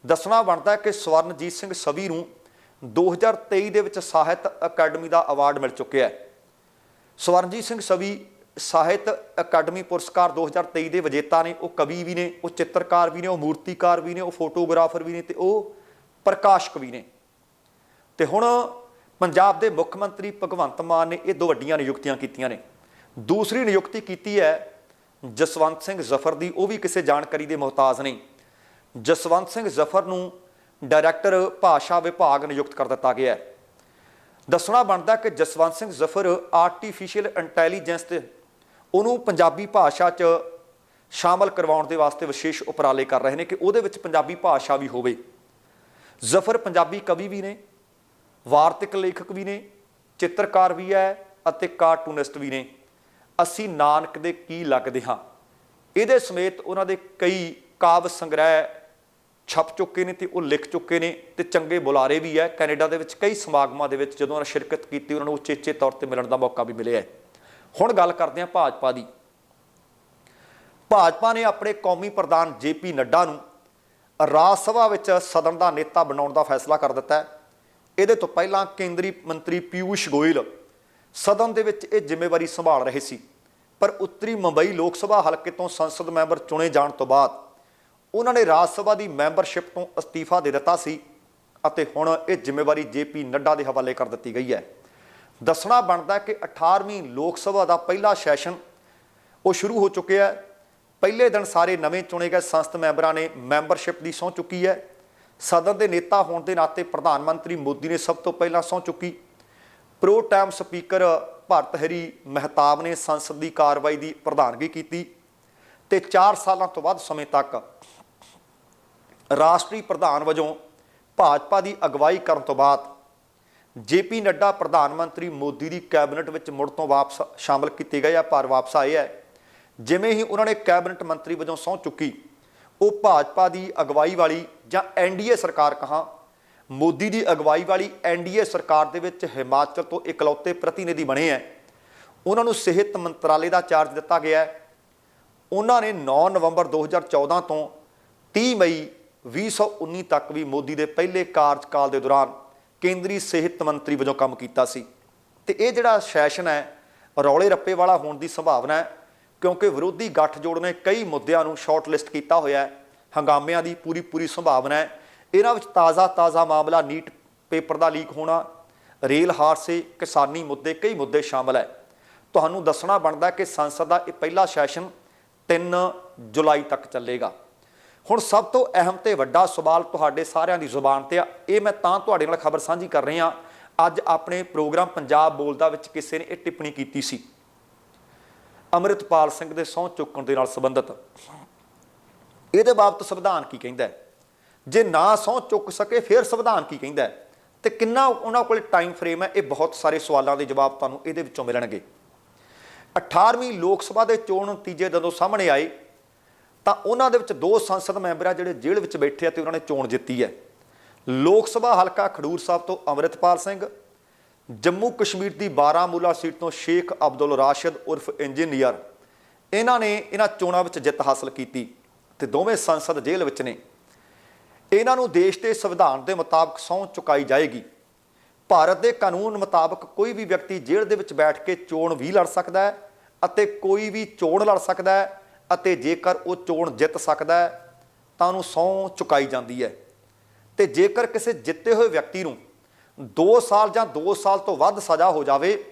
ਦੱਸਣਾ ਬਣਦਾ ਕਿ ਸਵਰਨਜੀਤ ਸਿੰਘ ਸਵੀ ਨੂੰ 2023 ਦੇ ਵਿੱਚ ਸਾਹਿਤ ਅਕੈਡਮੀ ਦਾ ਅਵਾਰਡ ਮਿਲ ਚੁੱਕਿਆ ਹੈ। ਸਵਰਨਜੀਤ ਸਿੰਘ ਸਵੀ ਸਾਹਿਤ ਅਕੈਡਮੀ ਪੁਰਸਕਾਰ 2023 ਦੇ ਵਿਜੇਤਾ ਨੇ, ਉਹ ਕਵੀ ਵੀ ਨੇ, ਉਹ ਚਿੱਤਰਕਾਰ ਵੀ ਨੇ, ਉਹ ਮੂਰਤੀਕਾਰ ਵੀ ਨੇ, ਉਹ ਫੋਟੋਗ੍ਰਾਫਰ ਵੀ ਨੇ ਤੇ ਉਹ ਪ੍ਰਕਾਸ਼ਕ ਵੀ ਨੇ। ਤੇ ਹੁਣ ਪੰਜਾਬ ਦੇ ਮੁੱਖ ਮੰਤਰੀ ਭਗਵੰਤ ਮਾਨ ਨੇ ਇਹ ਦੋ ਵੱਡੀਆਂ ਨਿਯੁਕਤੀਆਂ ਕੀਤੀਆਂ ਨੇ। ਦੂਸਰੀ ਨਿਯੁਕਤੀ ਕੀਤੀ ਹੈ ਜਸਵੰਤ ਸਿੰਘ ਜ਼ਫਰ ਦੀ, ਉਹ ਵੀ ਕਿਸੇ ਜਾਣਕਾਰੀ ਦੇ ਮੁਹਤਾਜ ਨਹੀਂ। ਜਸਵੰਤ ਸਿੰਘ ਜ਼ਫਰ ਨੂੰ ਡਾਇਰੈਕਟਰ ਭਾਸ਼ਾ ਵਿਭਾਗ ਨਿਯੁਕਤ ਕਰ ਦਿੱਤਾ ਗਿਆ ਹੈ। ਦੱਸਣਾ ਬਣਦਾ ਕਿ ਜਸਵੰਤ ਸਿੰਘ ਜ਼ਫਰ ਆਰਟੀਫੀਸ਼ੀਅਲ ਇੰਟੈਲੀਜੈਂਸ ਤੇ ਉਹਨੂੰ ਪੰਜਾਬੀ ਭਾਸ਼ਾ 'ਚ ਸ਼ਾਮਲ ਕਰਵਾਉਣ ਦੇ ਵਾਸਤੇ ਵਿਸ਼ੇਸ਼ ਉਪਰਾਲੇ ਕਰ ਰਹੇ ਨੇ ਕਿ ਉਹਦੇ ਵਿੱਚ ਪੰਜਾਬੀ ਭਾਸ਼ਾ ਵੀ ਹੋਵੇ। ਜ਼ਫਰ ਪੰਜਾਬੀ ਕਵੀ ਵੀ ਨੇ, ਵਾਰਤਕ ਲੇਖਕ ਵੀ ਨੇ, ਚਿੱਤਰਕਾਰ ਵੀ ਹੈ ਅਤੇ ਕਾਰਟੂਨਿਸਟ ਵੀ ਨੇ। ਅਸੀਂ ਨਾਨਕ ਦੇ ਕੀ ਲੱਗਦੇ ਹਾਂ? ਇਹਦੇ ਸਮੇਤ ਉਹਨਾਂ ਦੇ ਕਈ ਕਾਵ ਸੰਗ੍ਰਹਿ ਛਪ ਚੁੱਕੇ ਨੇ ਤੇ ਉਹ ਲਿਖ ਚੁੱਕੇ ਨੇ ਤੇ ਚੰਗੇ ਬੁਲਾਰੇ ਵੀ ਹੈ। ਕੈਨੇਡਾ ਦੇ ਵਿੱਚ ਕਈ ਸਮਾਗਮਾਂ ਦੇ ਵਿੱਚ ਜਦੋਂ ਉਹਨਾਂ ਸ਼ਿਰਕਤ ਕੀਤੀ, ਉਹਨਾਂ ਨੂੰ ਉਚੇਚੇ ਤੌਰ ਤੇ ਮਿਲਣ ਦਾ ਮੌਕਾ ਵੀ ਮਿਲਿਆ ਹੈ। ਹੁਣ ਗੱਲ ਕਰਦੇ ਹਾਂ ਭਾਜਪਾ ਦੀ। ਭਾਜਪਾ ਨੇ ਆਪਣੇ ਕੌਮੀ ਪ੍ਰਧਾਨ ਜੇਪੀ ਨੱਡਾ ਨੂੰ ਰਾਜ ਸਭਾ ਵਿੱਚ ਸਦਨ ਦਾ ਨੇਤਾ ਬਣਾਉਣ ਦਾ ਫੈਸਲਾ ਕਰ ਦਿੱਤਾ ਹੈ। ਇਹਦੇ ਤੋਂ ਪਹਿਲਾਂ ਕੇਂਦਰੀ ਮੰਤਰੀ ਪਿਊਸ਼ ਗੋਇਲ ਸਦਨ ਦੇ ਵਿੱਚ ਇਹ ਜ਼ਿੰਮੇਵਾਰੀ ਸੰਭਾਲ ਰਹੇ ਸੀ। ਪਰ ਉੱਤਰੀ ਮੁੰਬਈ ਲੋਕ ਸਭਾ ਹਲਕੇ ਤੋਂ ਸੰਸਦ ਮੈਂਬਰ ਚੁਣੇ ਜਾਣ ਤੋਂ ਬਾਅਦ ਉਹਨਾਂ ਨੇ ਰਾਜ ਸਭਾ ਦੀ ਮੈਂਬਰਸ਼ਿਪ ਤੋਂ ਅਸਤੀਫਾ ਦੇ ਦਿੱਤਾ ਸੀ ਅਤੇ ਹੁਣ ਇਹ ਜ਼ਿੰਮੇਵਾਰੀ ਜੇਪੀ ਨੱਡਾ ਦੇ ਹਵਾਲੇ ਕਰ ਦਿੱਤੀ ਗਈ ਹੈ। ਦੱਸਣਾ ਬਣਦਾ ਕਿ 18ਵੀਂ ਲੋਕ ਸਭਾ ਦਾ ਪਹਿਲਾ ਸੈਸ਼ਨ ਉਹ ਸ਼ੁਰੂ ਹੋ ਚੁੱਕਿਆ ਹੈ। ਪਹਿਲੇ ਦਿਨ ਸਾਰੇ ਨਵੇਂ ਚੁਣੇ ਗਏ ਸੰਸਦ ਮੈਂਬਰਾਂ ਨੇ ਮੈਂਬਰਸ਼ਿਪ ਦੀ ਸਹੁੰ ਚੁੱਕੀ ਹੈ। ਸਦਨ ਦੇ ਨੇਤਾ ਹੋਣ ਦੇ ਨਾਤੇ ਪ੍ਰਧਾਨ ਮੰਤਰੀ ਮੋਦੀ ਨੇ ਸਭ ਤੋਂ ਪਹਿਲਾਂ ਸਹੁੰ ਚੁੱਕੀ। Pro tem speaker Bhartruhari Mahtab ਨੇ ਸੰਸਦ ਦੀ ਕਾਰਵਾਈ ਦੀ ਪ੍ਰਧਾਨਗੀ ਕੀਤੀ ਤੇ 4 ਸਾਲਾਂ ਤੋਂ ਵੱਧ ਸਮੇਂ ਤੱਕ ਰਾਸ਼ਟਰੀ ਪ੍ਰਧਾਨ ਵਜੋਂ ਭਾਜਪਾ ਦੀ ਅਗਵਾਈ ਕਰਨ ਤੋਂ ਬਾਅਦ ਜੇਪੀ ਨੱਡਾ ਪ੍ਰਧਾਨ ਮੰਤਰੀ ਮੋਦੀ ਦੀ ਕੈਬਨਿਟ ਵਿੱਚ ਮੁੜ ਤੋਂ ਵਾਪਸ ਸ਼ਾਮਲ ਕੀਤੇ ਗਏ ਆ, ਪਰ ਵਾਪਸ ਆਏ ਹੈ ਜਿਵੇਂ ਹੀ ਉਹਨਾਂ ਨੇ ਕੈਬਨਿਟ ਮੰਤਰੀ ਵਜੋਂ ਸਹੁੰ ਚੁੱਕੀ, ਉਹ ਭਾਜਪਾ ਦੀ ਅਗਵਾਈ ਵਾਲੀ ਜਾਂ ਐਨਡੀਏ ਸਰਕਾਰ ਕਹਾ, ਮੋਦੀ ਦੀ ਅਗਵਾਈ ਵਾਲੀ ਐਨਡੀਏ ਸਰਕਾਰ ਦੇ ਵਿੱਚ ਹਿਮਾਚਲ ਤੋਂ ਇਕਲੌਤੇ ਪ੍ਰਤੀਨਿਧੀ ਬਣੇ ਹੈ ਉਹਨਾਂ ਨੂੰ ਸਿਹਤ ਮੰਤਰਾਲੇ ਦਾ ਚਾਰਜ ਦਿੱਤਾ ਗਿਆ। ਹੈ ਉਹਨਾਂ ਨੇ 9 ਨਵੰਬਰ 2014 ਤੋਂ 30 ਮਈ 2019 ਤੱਕ ਵੀ ਮੋਦੀ ਦੇ ਪਹਿਲੇ ਕਾਰਜਕਾਲ ਦੇ ਦੌਰਾਨ ਕੇਂਦਰੀ ਸਿਹਤ ਮੰਤਰੀ ਵਜੋਂ ਕੰਮ ਕੀਤਾ ਸੀ। ਤੇ ਇਹ ਜਿਹੜਾ ਸੈਸ਼ਨ ਹੈ, ਰੌਲੇ ਰੱਪੇ ਵਾਲਾ ਹੋਣ ਦੀ ਸੰਭਾਵਨਾ ਹੈ, ਕਿਉਂਕਿ ਵਿਰੋਧੀ ਗੱਠਜੋੜ ਨੇ ਕਈ ਮੁੱਦਿਆਂ ਨੂੰ ਸ਼ਾਰਟ ਲਿਸਟ ਕੀਤਾ ਹੋਇਆ ਹੈ, ਹੰਗਾਮਿਆਂ ਦੀ ਪੂਰੀ ਪੂਰੀ ਸੰਭਾਵਨਾ ਹੈ। ਇਹਨਾਂ ਵਿੱਚ ਤਾਜ਼ਾ ਤਾਜ਼ਾ ਮਾਮਲਾ, ਨੀਟ ਪੇਪਰ ਦਾ ਲੀਕ ਹੋਣਾ, ਰੇਲ ਹਾਦਸੇ, ਕਿਸਾਨੀ ਮੁੱਦੇ, ਕਈ ਮੁੱਦੇ ਸ਼ਾਮਲ ਹੈ। ਤੁਹਾਨੂੰ ਦੱਸਣਾ ਬਣਦਾ ਕਿ ਸੰਸਦ ਦਾ ਇਹ ਪਹਿਲਾ ਸੈਸ਼ਨ 3 ਜੁਲਾਈ ਤੱਕ ਚੱਲੇਗਾ। ਹੁਣ ਸਭ ਤੋਂ ਅਹਿਮ ਤੇ ਵੱਡਾ ਸਵਾਲ ਤੁਹਾਡੇ ਸਾਰਿਆਂ ਦੀ ਜ਼ੁਬਾਨ ਤੇ ਆ। ਇਹ ਮੈਂ ਤਾਂ ਤੁਹਾਡੇ ਨਾਲ ਖਬਰ ਸਾਂਝੀ ਕਰ ਰਿਹਾ। ਅੱਜ ਆਪਣੇ ਪ੍ਰੋਗਰਾਮ ਪੰਜਾਬ ਬੋਲਦਾ ਵਿੱਚ ਕਿਸੇ ਨੇ ਇਹ ਟਿੱਪਣੀ ਕੀਤੀ ਸੀ। ਅੰਮ੍ਰਿਤਪਾਲ ਸਿੰਘ ਦੇ ਸਹੁੰ ਚੁੱਕਣ ਦੇ ਨਾਲ ਸੰਬੰਧਿਤ। ਇਹਦੇ ਬਾਬਤ ਸੰਵਿਧਾਨ ਕੀ ਕਹਿੰਦਾ ਹੈ? ਜੇ ਨਾ ਸਹੁੰ ਚੁੱਕ ਸਕੇ, ਫਿਰ ਸੰਵਿਧਾਨ ਕੀ ਕਹਿੰਦਾ ਹੈ? ਤੇ ਕਿੰਨਾ ਉਹਨਾਂ ਕੋਲ ਟਾਈਮ ਫਰੇਮ ਹੈ? ਇਹ ਬਹੁਤ ਸਾਰੇ ਸਵਾਲਾਂ ਦੇ ਜਵਾਬ ਤੁਹਾਨੂੰ ਇਹਦੇ ਵਿੱਚੋਂ ਮਿਲਣਗੇ। 18ਵੀਂ ਲੋਕ ਸਭਾ ਦੇ ਚੋਣ ਨਤੀਜੇ ਜਦੋਂ ਸਾਹਮਣੇ ਆਏ ਤਾਂ ਉਹਨਾਂ ਦੇ ਵਿੱਚ ਦੋ ਸੰਸਦ ਮੈਂਬਰ ਆ ਜਿਹੜੇ ਜੇਲ੍ਹ ਵਿੱਚ ਬੈਠੇ ਆ ਤੇ ਉਹਨਾਂ ਨੇ ਚੋਣ ਜਿੱਤੀ ਹੈ। ਲੋਕ ਸਭਾ ਹਲਕਾ ਖਡੂਰ ਸਾਹਿਬ ਤੋਂ ਅਮਰਿਤਪਾਲ ਸਿੰਘ, ਜੰਮੂ ਕਸ਼ਮੀਰ ਦੀ ਬਾਰਾਮੂਲਾ ਸੀਟ ਤੋਂ ਸ਼ੇਖ ਅਬਦੁਲ ਰਾਸ਼ਿਦ ਉਰਫ ਇੰਜੀਨੀਅਰ। ਇਹਨਾਂ ਨੇ ਇਹਨਾਂ ਚੋਣਾਂ ਵਿੱਚ ਜਿੱਤ ਹਾਸਲ ਕੀਤੀ ਤੇ ਦੋਵੇਂ ਸੰਸਦ ਜੇਲ੍ਹ ਵਿੱਚ ਨੇ। ਇਹਨਾਂ ਨੂੰ ਦੇਸ਼ ਦੇ ਸੰਵਿਧਾਨ ਦੇ ਮੁਤਾਬਕ ਸਹੁੰ ਚੁਕਾਈ ਜਾਏਗੀ। ਭਾਰਤ ਦੇ ਕਾਨੂੰਨ ਮੁਤਾਬਕ ਕੋਈ ਵੀ ਵਿਅਕਤੀ ਜੇਲ੍ਹ ਦੇ ਵਿੱਚ ਬੈਠ ਕੇ ਚੋਣ ਵੀ ਲੜ ਸਕਦਾ ਹੈ ਅਤੇ ਕੋਈ ਵੀ ਚੋਣ ਲੜ ਸਕਦਾ ਹੈ ਅਤੇ ਜੇਕਰ ਉਹ ਚੋਣ ਜਿੱਤ ਸਕਦਾ ਹੈ, ਤਾਂ ਉਹਨੂੰ ਸਹੁੰ ਚੁਕਾਈ ਜਾਂਦੀ ਹੈ। ਤੇ ਜੇਕਰ ਕਿਸੇ ਜਿੱਤੇ ਹੋਏ ਵਿਅਕਤੀ ਨੂੰ 2 ਸਾਲ ਜਾਂ 2 ਸਾਲ ਤੋਂ ਵੱਧ ਸਜ਼ਾ ਹੋ ਜਾਵੇ,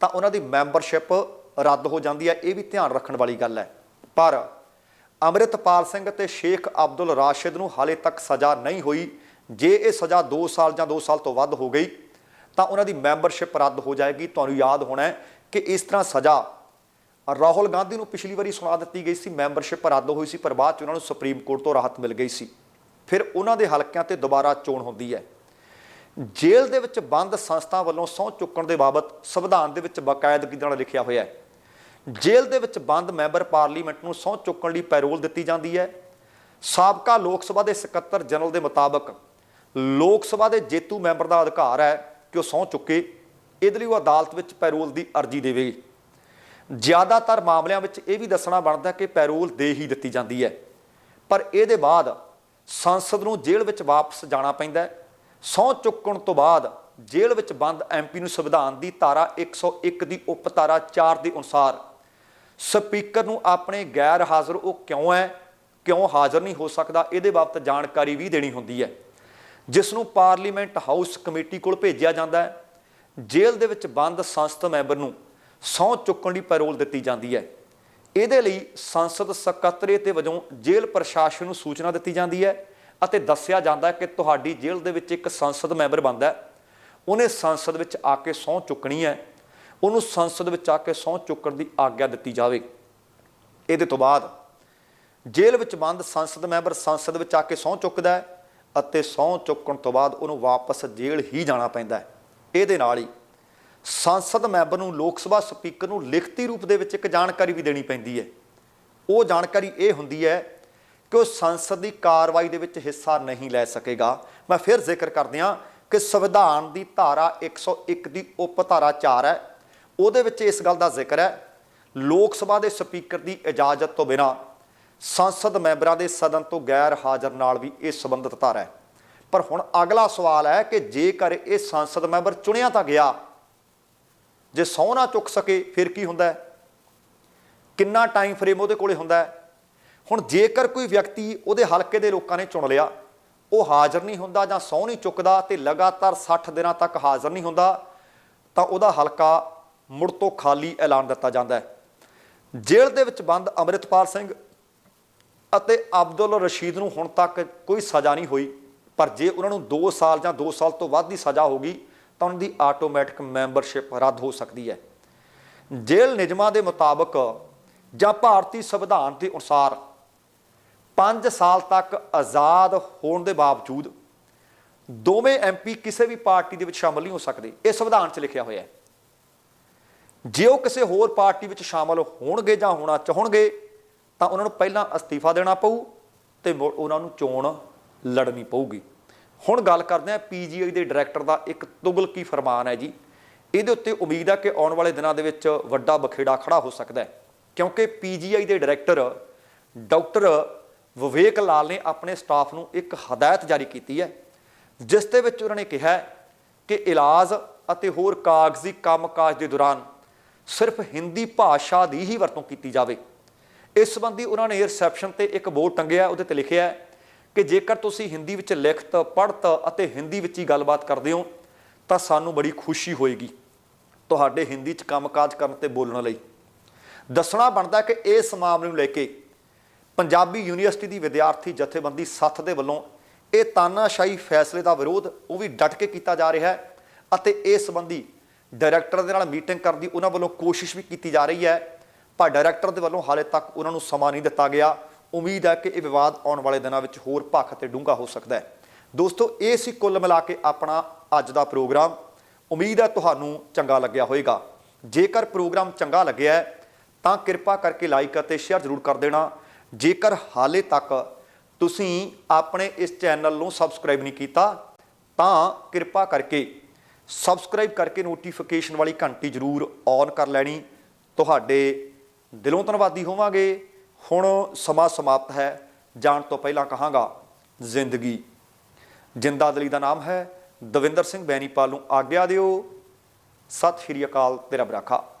ਤਾਂ ਉਹਨਾਂ ਦੀ ਮੈਂਬਰਸ਼ਿਪ ਰੱਦ ਹੋ ਜਾਂਦੀ ਹੈ। ਇਹ ਵੀ ਧਿਆਨ ਰੱਖਣ ਵਾਲੀ ਗੱਲ ਹੈ। ਪਰ ਅੰਮ੍ਰਿਤਪਾਲ ਸਿੰਘ ਤੇ ਸ਼ੇਖ ਅਬਦੁਲ ਰਾਸ਼ਿਦ ਨੂੰ ਹਾਲੇ ਤੱਕ ਸਜ਼ਾ ਨਹੀਂ ਹੋਈ। ਜੇ ਇਹ ਸਜ਼ਾ 2 ਸਾਲ ਜਾਂ 2 ਸਾਲ ਤੋਂ ਵੱਧ ਹੋ ਗਈ, ਤਾਂ ਉਹਨਾਂ ਦੀ ਮੈਂਬਰਸ਼ਿਪ ਰੱਦ ਹੋ ਜਾਏਗੀ। ਤੁਹਾਨੂੰ ਯਾਦ ਹੋਣਾ ਕਿ ਇਸ ਤਰ੍ਹਾਂ ਸਜ਼ਾ ਰਾਹੁਲ ਗਾਂਧੀ ਨੂੰ ਪਿਛਲੀ ਵਾਰੀ ਸੁਣਾ ਦਿੱਤੀ ਗਈ ਸੀ, ਮੈਂਬਰਸ਼ਿਪ ਰੱਦ ਹੋਈ ਸੀ, ਪਰ ਬਾਅਦ ਚ ਉਹਨਾਂ ਨੂੰ ਸੁਪਰੀਮ ਕੋਰਟ ਤੋਂ ਰਾਹਤ ਮਿਲ ਗਈ ਸੀ। ਫਿਰ ਉਹਨਾਂ ਦੇ ਹਲਕਿਆਂ ਤੇ ਦੁਬਾਰਾ ਚੋਣ ਹੁੰਦੀ ਹੈ। ਜੇਲ੍ਹ ਦੇ ਵਿੱਚ ਬੰਦ ਸੰਸਥਾ ਵੱਲੋਂ ਸਹੁੰ ਚੁੱਕਣ ਦੇ ਬਾਬਤ ਸੰਵਿਧਾਨ ਦੇ ਵਿੱਚ ਬਾਕਾਇਦਗੀ ਨਾਲ ਲਿਖਿਆ ਹੋਇਆ ਹੈ। ਜੇਲ੍ਹ ਦੇ ਵਿੱਚ ਬੰਦ ਮੈਂਬਰ ਪਾਰਲੀਮੈਂਟ ਨੂੰ ਸਹੁੰ ਚੁੱਕਣ ਲਈ ਪੈਰੋਲ ਦਿੱਤੀ ਜਾਂਦੀ ਹੈ। ਸਾਬਕਾ ਲੋਕ ਸਭਾ ਦੇ ਸਕੱਤਰ ਜਨਰਲ ਦੇ ਮੁਤਾਬਕ ਲੋਕ ਸਭਾ ਦੇ ਜੇਤੂ ਮੈਂਬਰ ਦਾ ਅਧਿਕਾਰ ਹੈ ਕਿ ਉਹ ਸਹੁੰ ਚੁੱਕੇ, ਇਹਦੇ ਲਈ ਉਹ ਅਦਾਲਤ ਵਿੱਚ ਪੈਰੋਲ ਦੀ ਅਰਜ਼ੀ ਦੇਵੇਗੀ। ਜ਼ਿਆਦਾਤਰ ਮਾਮਲਿਆਂ ਵਿੱਚ ਇਹ ਵੀ ਦੱਸਣਾ ਬਣਦਾ ਕਿ ਪੈਰੋਲ ਦੇ ਹੀ ਦਿੱਤੀ ਜਾਂਦੀ ਹੈ। ਪਰ ਇਹਦੇ ਬਾਅਦ ਸੰਸਦ ਨੂੰ ਜੇਲ੍ਹ ਵਿੱਚ ਵਾਪਸ ਜਾਣਾ ਪੈਂਦਾ ਹੈ। ਸਹੁੰ ਚੁੱਕਣ ਤੋਂ ਬਾਅਦ ਜੇਲ੍ਹ ਵਿੱਚ ਬੰਦ ਐਮਪੀ ਨੂੰ ਸੰਵਿਧਾਨ ਦੀ ਧਾਰਾ 101 ਦੀ ਉਪ ਧਾਰਾ 4 ਦੇ ਅਨੁਸਾਰ ਸਪੀਕਰ ਨੂੰ ਆਪਣੇ ਗੈਰ ਹਾਜ਼ਰ ਉਹ ਕਿਉਂ ਹੈ, ਕਿਉਂ ਹਾਜ਼ਰ ਨਹੀਂ ਹੋ ਸਕਦਾ, ਇਹਦੇ ਬਾਬਤ ਜਾਣਕਾਰੀ ਵੀ ਦੇਣੀ ਹੁੰਦੀ ਹੈ। ਜਿਸ ਨੂੰ ਪਾਰਲੀਮੈਂਟ ਹਾਊਸ ਕਮੇਟੀ ਕੋਲ ਭੇਜਿਆ ਜਾਂਦਾ ਹੈ। ਜੇਲ੍ਹ ਦੇ ਵਿੱਚ ਬੰਦ ਸੰਸਦ ਮੈਂਬਰ ਨੂੰ ਸਹੁੰ ਚੁੱਕਣ ਦੀ ਪੈਰੋਲ ਦਿੱਤੀ ਜਾਂਦੀ ਹੈ। ਇਹਦੇ ਲਈ ਸੰਸਦ ਸਕੱਤਰੇਤ ਦੇ ਵਜੋਂ ਜੇਲ੍ਹ ਪ੍ਰਸ਼ਾਸਨ ਨੂੰ ਸੂਚਨਾ ਦਿੱਤੀ ਜਾਂਦੀ ਹੈ ਅਤੇ ਦੱਸਿਆ ਜਾਂਦਾ ਹੈ ਕਿ ਤੁਹਾਡੀ ਜੇਲ੍ਹ ਦੇ ਵਿੱਚ ਇੱਕ ਸੰਸਦ ਮੈਂਬਰ ਬੰਦਾ ਹੈ। ਉਹਨੇ ਸੰਸਦ ਵਿੱਚ ਆ ਕੇ ਸਹੁੰ ਚੁੱਕਣੀ ਹੈ। ਉਹਨੂੰ ਸੰਸਦ ਵਿੱਚ ਆ ਕੇ ਸਹੁੰ ਚੁੱਕਣ ਦੀ ਆਗਿਆ ਦਿੱਤੀ ਜਾਵੇ। ਇਹਦੇ ਤੋਂ ਬਾਅਦ ਜੇਲ੍ਹ ਵਿੱਚ ਬੰਦ ਸੰਸਦ ਮੈਂਬਰ ਸੰਸਦ ਵਿੱਚ ਆ ਕੇ ਸਹੁੰ ਚੁੱਕਦਾ ਹੈ ਅਤੇ ਸਹੁੰ ਚੁੱਕਣ ਤੋਂ ਬਾਅਦ ਉਹਨੂੰ ਵਾਪਸ ਜੇਲ੍ਹ ਹੀ ਜਾਣਾ ਪੈਂਦਾ ਹੈ। ਇਹਦੇ ਨਾਲ ਹੀ ਸੰਸਦ ਮੈਂਬਰ ਨੂੰ ਲੋਕ ਸਭਾ ਸਪੀਕਰ ਨੂੰ ਲਿਖਤੀ ਰੂਪ ਦੇ ਵਿੱਚ ਇੱਕ ਜਾਣਕਾਰੀ ਵੀ ਦੇਣੀ ਪੈਂਦੀ ਹੈ। ਉਹ ਜਾਣਕਾਰੀ ਇਹ ਹੁੰਦੀ ਹੈ ਕਿ ਉਹ ਸੰਸਦ ਦੀ ਕਾਰਵਾਈ ਦੇ ਵਿੱਚ ਹਿੱਸਾ ਨਹੀਂ ਲੈ ਸਕੇਗਾ। ਮੈਂ ਫਿਰ ਜ਼ਿਕਰ ਕਰਦਿਆਂ ਕਿ ਸੰਵਿਧਾਨ ਦੀ ਧਾਰਾ 101 ਦੀ ਉਪ ਧਾਰਾ 4 ਹੈ। ਉਹਦੇ ਵਿੱਚ ਇਸ ਗੱਲ ਦਾ ਜ਼ਿਕਰ ਹੈ, ਲੋਕ ਸਭਾ ਦੇ ਸਪੀਕਰ ਦੀ ਇਜਾਜ਼ਤ ਤੋਂ ਬਿਨਾ ਸੰਸਦ ਮੈਂਬਰਾਂ ਦੇ ਸਦਨ ਤੋਂ ਗੈਰ ਹਾਜ਼ਰ ਨਾਲ ਵੀ ਇਹ ਸੰਬੰਧਿਤ ਧਾਰਾ ਹੈ। ਪਰ ਹੁਣ ਅਗਲਾ ਸਵਾਲ ਹੈ ਕਿ ਜੇਕਰ ਇਹ ਸੰਸਦ ਮੈਂਬਰ ਚੁਣਿਆ ਤਾਂ ਗਿਆ ਜੇ ਸਹੁੰ ਨਾ ਚੁੱਕ ਸਕੇ, ਫਿਰ ਕੀ ਹੁੰਦਾ ਕਿੰਨਾ ਟਾਈਮ ਫਰੇਮ ਉਹਦੇ ਕੋਲੇ ਹੁੰਦਾ ਹੁਣ ਜੇਕਰ ਕੋਈ ਵਿਅਕਤੀ ਉਹਦੇ ਹਲਕੇ ਦੇ ਲੋਕਾਂ ਨੇ ਚੁਣ ਲਿਆ, ਉਹ ਹਾਜ਼ਰ ਨਹੀਂ ਹੁੰਦਾ ਜਾਂ ਸਹੁੰ ਨਹੀਂ ਚੁੱਕਦਾ ਤੇ ਲਗਾਤਾਰ 60 ਦਿਨਾਂ ਤੱਕ ਹਾਜ਼ਰ ਨਹੀਂ ਹੁੰਦਾ, ਤਾਂ ਉਹਦਾ ਹਲਕਾ ਮੁੜ ਤੋਂ ਖਾਲੀ ਐਲਾਨ ਦਿੱਤਾ ਜਾਂਦਾ ਹੈ। ਜੇਲ੍ਹ ਦੇ ਵਿੱਚ ਬੰਦ ਅੰਮ੍ਰਿਤਪਾਲ ਸਿੰਘ ਅਤੇ ਅਬਦੁਲ ਰਸ਼ੀਦ ਨੂੰ ਹੁਣ ਤੱਕ ਕੋਈ ਸਜ਼ਾ ਨਹੀਂ ਹੋਈ, ਪਰ ਜੇ ਉਹਨਾਂ ਨੂੰ 2 ਸਾਲ ਜਾਂ 2 ਸਾਲ ਤੋਂ ਵੱਧ ਦੀ ਸਜ਼ਾ ਹੋਗੀ ਤਾਂ ਉਹਨਾਂ ਦੀ ਆਟੋਮੈਟਿਕ ਮੈਂਬਰਸ਼ਿਪ ਰੱਦ ਹੋ ਸਕਦੀ ਹੈ। ਜੇਲ੍ਹ ਨਿਯਮਾਂ ਦੇ ਮੁਤਾਬਕ ਜਾਂ ਭਾਰਤੀ ਸੰਵਿਧਾਨ ਦੇ ਅਨੁਸਾਰ 5 ਸਾਲ ਤੱਕ ਆਜ਼ਾਦ ਹੋਣ ਦੇ ਬਾਵਜੂਦ ਦੋਵੇਂ ਐਮਪੀ ਕਿਸੇ ਵੀ ਪਾਰਟੀ ਦੇ ਵਿੱਚ ਸ਼ਾਮਲ ਨਹੀਂ ਹੋ ਸਕਦੇ। ਇਹ ਸੰਵਿਧਾਨ 'ਚ ਲਿਖਿਆ ਹੋਇਆ ਹੈ। ਜੇ ਉਹ ਕਿਸੇ ਹੋਰ ਪਾਰਟੀ ਵਿੱਚ ਸ਼ਾਮਲ ਹੋਣਗੇ ਜਾਂ ਹੋਣਾ ਚਾਹਣਗੇ, ਤਾਂ ਉਹਨਾਂ ਨੂੰ ਪਹਿਲਾਂ ਅਸਤੀਫਾ ਦੇਣਾ ਪਊ ਤੇ ਉਹਨਾਂ ਨੂੰ ਚੋਣ ਲੜਨੀ ਪਊਗੀ। ਹੁਣ ਗੱਲ ਕਰਦੇ ਹਾਂ ਪੀਜੀਆਈ ਦੇ ਡਾਇਰੈਕਟਰ ਦਾ ਇੱਕ ਤੁਗਲਕੀ ਫਰਮਾਨ ਹੈ ਜੀ। ਇਹਦੇ ਉੱਤੇ ਉਮੀਦ ਹੈ ਕਿ ਆਉਣ ਵਾਲੇ ਦਿਨਾਂ ਦੇ ਵਿੱਚ ਵੱਡਾ ਬਖੇੜਾ ਖੜਾ ਹੋ ਸਕਦਾ ਹੈ। ਕਿਉਂਕਿ ਪੀਜੀਆਈ ਦੇ ਡਾਇਰੈਕਟਰ ਡਾਕਟਰ ਵਿਵੇਕ ਲਾਲ ਨੇ ਆਪਣੇ ਸਟਾਫ ਨੂੰ ਇੱਕ ਹਦਾਇਤ ਜਾਰੀ ਕੀਤੀ ਹੈ, ਜਿਸ ਦੇ ਵਿੱਚ ਉਹਨਾਂ ਨੇ ਕਿਹਾ ਕਿ ਇਲਾਜ ਅਤੇ ਹੋਰ ਕਾਗਜ਼ੀ ਕੰਮਕਾਜ ਦੇ ਦੌਰਾਨ ਸਿਰਫ ਹਿੰਦੀ ਭਾਸ਼ਾ ਦੀ ਹੀ ਵਰਤੋਂ ਕੀਤੀ ਜਾਵੇ। ਇਸ ਸੰਬੰਧੀ ਉਹਨਾਂ ਨੇ ਰਿਸੈਪਸ਼ਨ ਤੇ ਇੱਕ ਬੋਰਡ ਟੰਗਿਆ, ਉਹਦੇ ਤੇ ਲਿਖਿਆ ਹੈ ਕਿ ਜੇਕਰ ਤੁਸੀਂ ਹਿੰਦੀ ਵਿੱਚ ਲਿਖਤ ਪੜ੍ਹਤ ਅਤੇ ਹਿੰਦੀ ਵਿੱਚ ਹੀ ਗੱਲਬਾਤ ਕਰਦੇ ਹੋ, ਤਾਂ ਸਾਨੂੰ ਬੜੀ ਖੁਸ਼ੀ ਹੋਏਗੀ ਤੁਹਾਡੇ ਹਿੰਦੀ 'ਚ ਕੰਮਕਾਜ ਕਰਨ ਤੇ ਬੋਲਣ ਲਈ। ਦੱਸਣਾ ਬਣਦਾ ਕਿ ਇਸ ਮਾਮਲੇ ਨੂੰ ਲੈ ਕੇ ਪੰਜਾਬੀ ਯੂਨੀਵਰਸਿਟੀ ਦੀ ਵਿਦਿਆਰਥੀ ਜਥੇਬੰਦੀ ਸੱਥ ਦੇ ਵੱਲੋਂ ਇਹ ਤਾਨਾਸ਼ਾਹੀ ਫੈਸਲੇ ਦਾ ਵਿਰੋਧ ਉਹ ਵੀ ਡਟ ਕੇ ਕੀਤਾ ਜਾ ਰਿਹਾ ਹੈ ਅਤੇ ਇਸ ਸੰਬੰਧੀ ਡਾਇਰੈਕਟਰ ਦੇ ਨਾਲ ਮੀਟਿੰਗ ਕਰਨ ਦੀ ਉਹਨਾਂ ਵੱਲੋਂ ਕੋਸ਼ਿਸ਼ ਵੀ ਕੀਤੀ ਜਾ ਰਹੀ ਹੈ। ਪਰ ਡਾਇਰੈਕਟਰ ਦੇ ਵੱਲੋਂ ਹਾਲੇ ਤੱਕ ਉਹਨਾਂ ਨੂੰ ਸਮਾਂ ਨਹੀਂ ਦਿੱਤਾ ਗਿਆ। ਉਮੀਦ ਹੈ ਕਿ ਇਹ ਵਿਵਾਦ ਆਉਣ ਵਾਲੇ ਦਿਨਾਂ ਵਿੱਚ ਹੋਰ ਭਖ ਤੇ ਡੂੰਘਾ ਹੋ ਸਕਦਾ ਹੈ। ਦੋਸਤੋ, ਇਹ ਸੀ ਕੁੱਲ ਮਿਲਾ ਕੇ ਆਪਣਾ ਅੱਜ ਦਾ ਪ੍ਰੋਗਰਾਮ। ਉਮੀਦ ਹੈ ਤੁਹਾਨੂੰ ਚੰਗਾ ਲੱਗਿਆ ਹੋਵੇਗਾ। ਜੇਕਰ ਪ੍ਰੋਗਰਾਮ ਚੰਗਾ ਲੱਗਿਆ ਹੈ, ਤਾਂ ਕਿਰਪਾ ਕਰਕੇ ਲਾਈਕ ਅਤੇ ਸ਼ੇਅਰ ਜ਼ਰੂਰ ਕਰ ਦੇਣਾ। ਜੇਕਰ ਹਾਲੇ ਤੱਕ ਤੁਸੀਂ ਆਪਣੇ ਇਸ ਚੈਨਲ ਨੂੰ ਸਬਸਕ੍ਰਾਈਬ ਨਹੀਂ ਕੀਤਾ, ਤਾਂ ਕਿਰਪਾ ਕਰਕੇ ਸਬਸਕ੍ਰਾਈਬ ਕਰਕੇ ਨੋਟੀਫਿਕੇਸ਼ਨ ਵਾਲੀ ਘੰਟੀ ਜ਼ਰੂਰ ਔਨ ਕਰ ਲੈਣੀ। ਤੁਹਾਡੇ ਦਿਲੋਂ ਧੰਨਵਾਦੀ ਹੋਵਾਂਗੇ। ਹੁਣ ਸਮਾਂ ਸਮਾਪਤ ਹੈ। ਜਾਣ ਤੋਂ ਪਹਿਲਾਂ ਕਹਾਂਗਾ, ਜ਼ਿੰਦਗੀ। ਜਿੰਦਾ ਦਲੀ ਦਾ ਨਾਮ ਹੈ ਦਵਿੰਦਰ ਸਿੰਘ ਬੈਣੀਪਾਲ ਨੂੰ ਆਗਿਆ ਦਿਓ। ਸਤਿ ਸ਼੍ਰੀ ਅਕਾਲ, ਤੇਰਾ ਬਰਾਖਾ।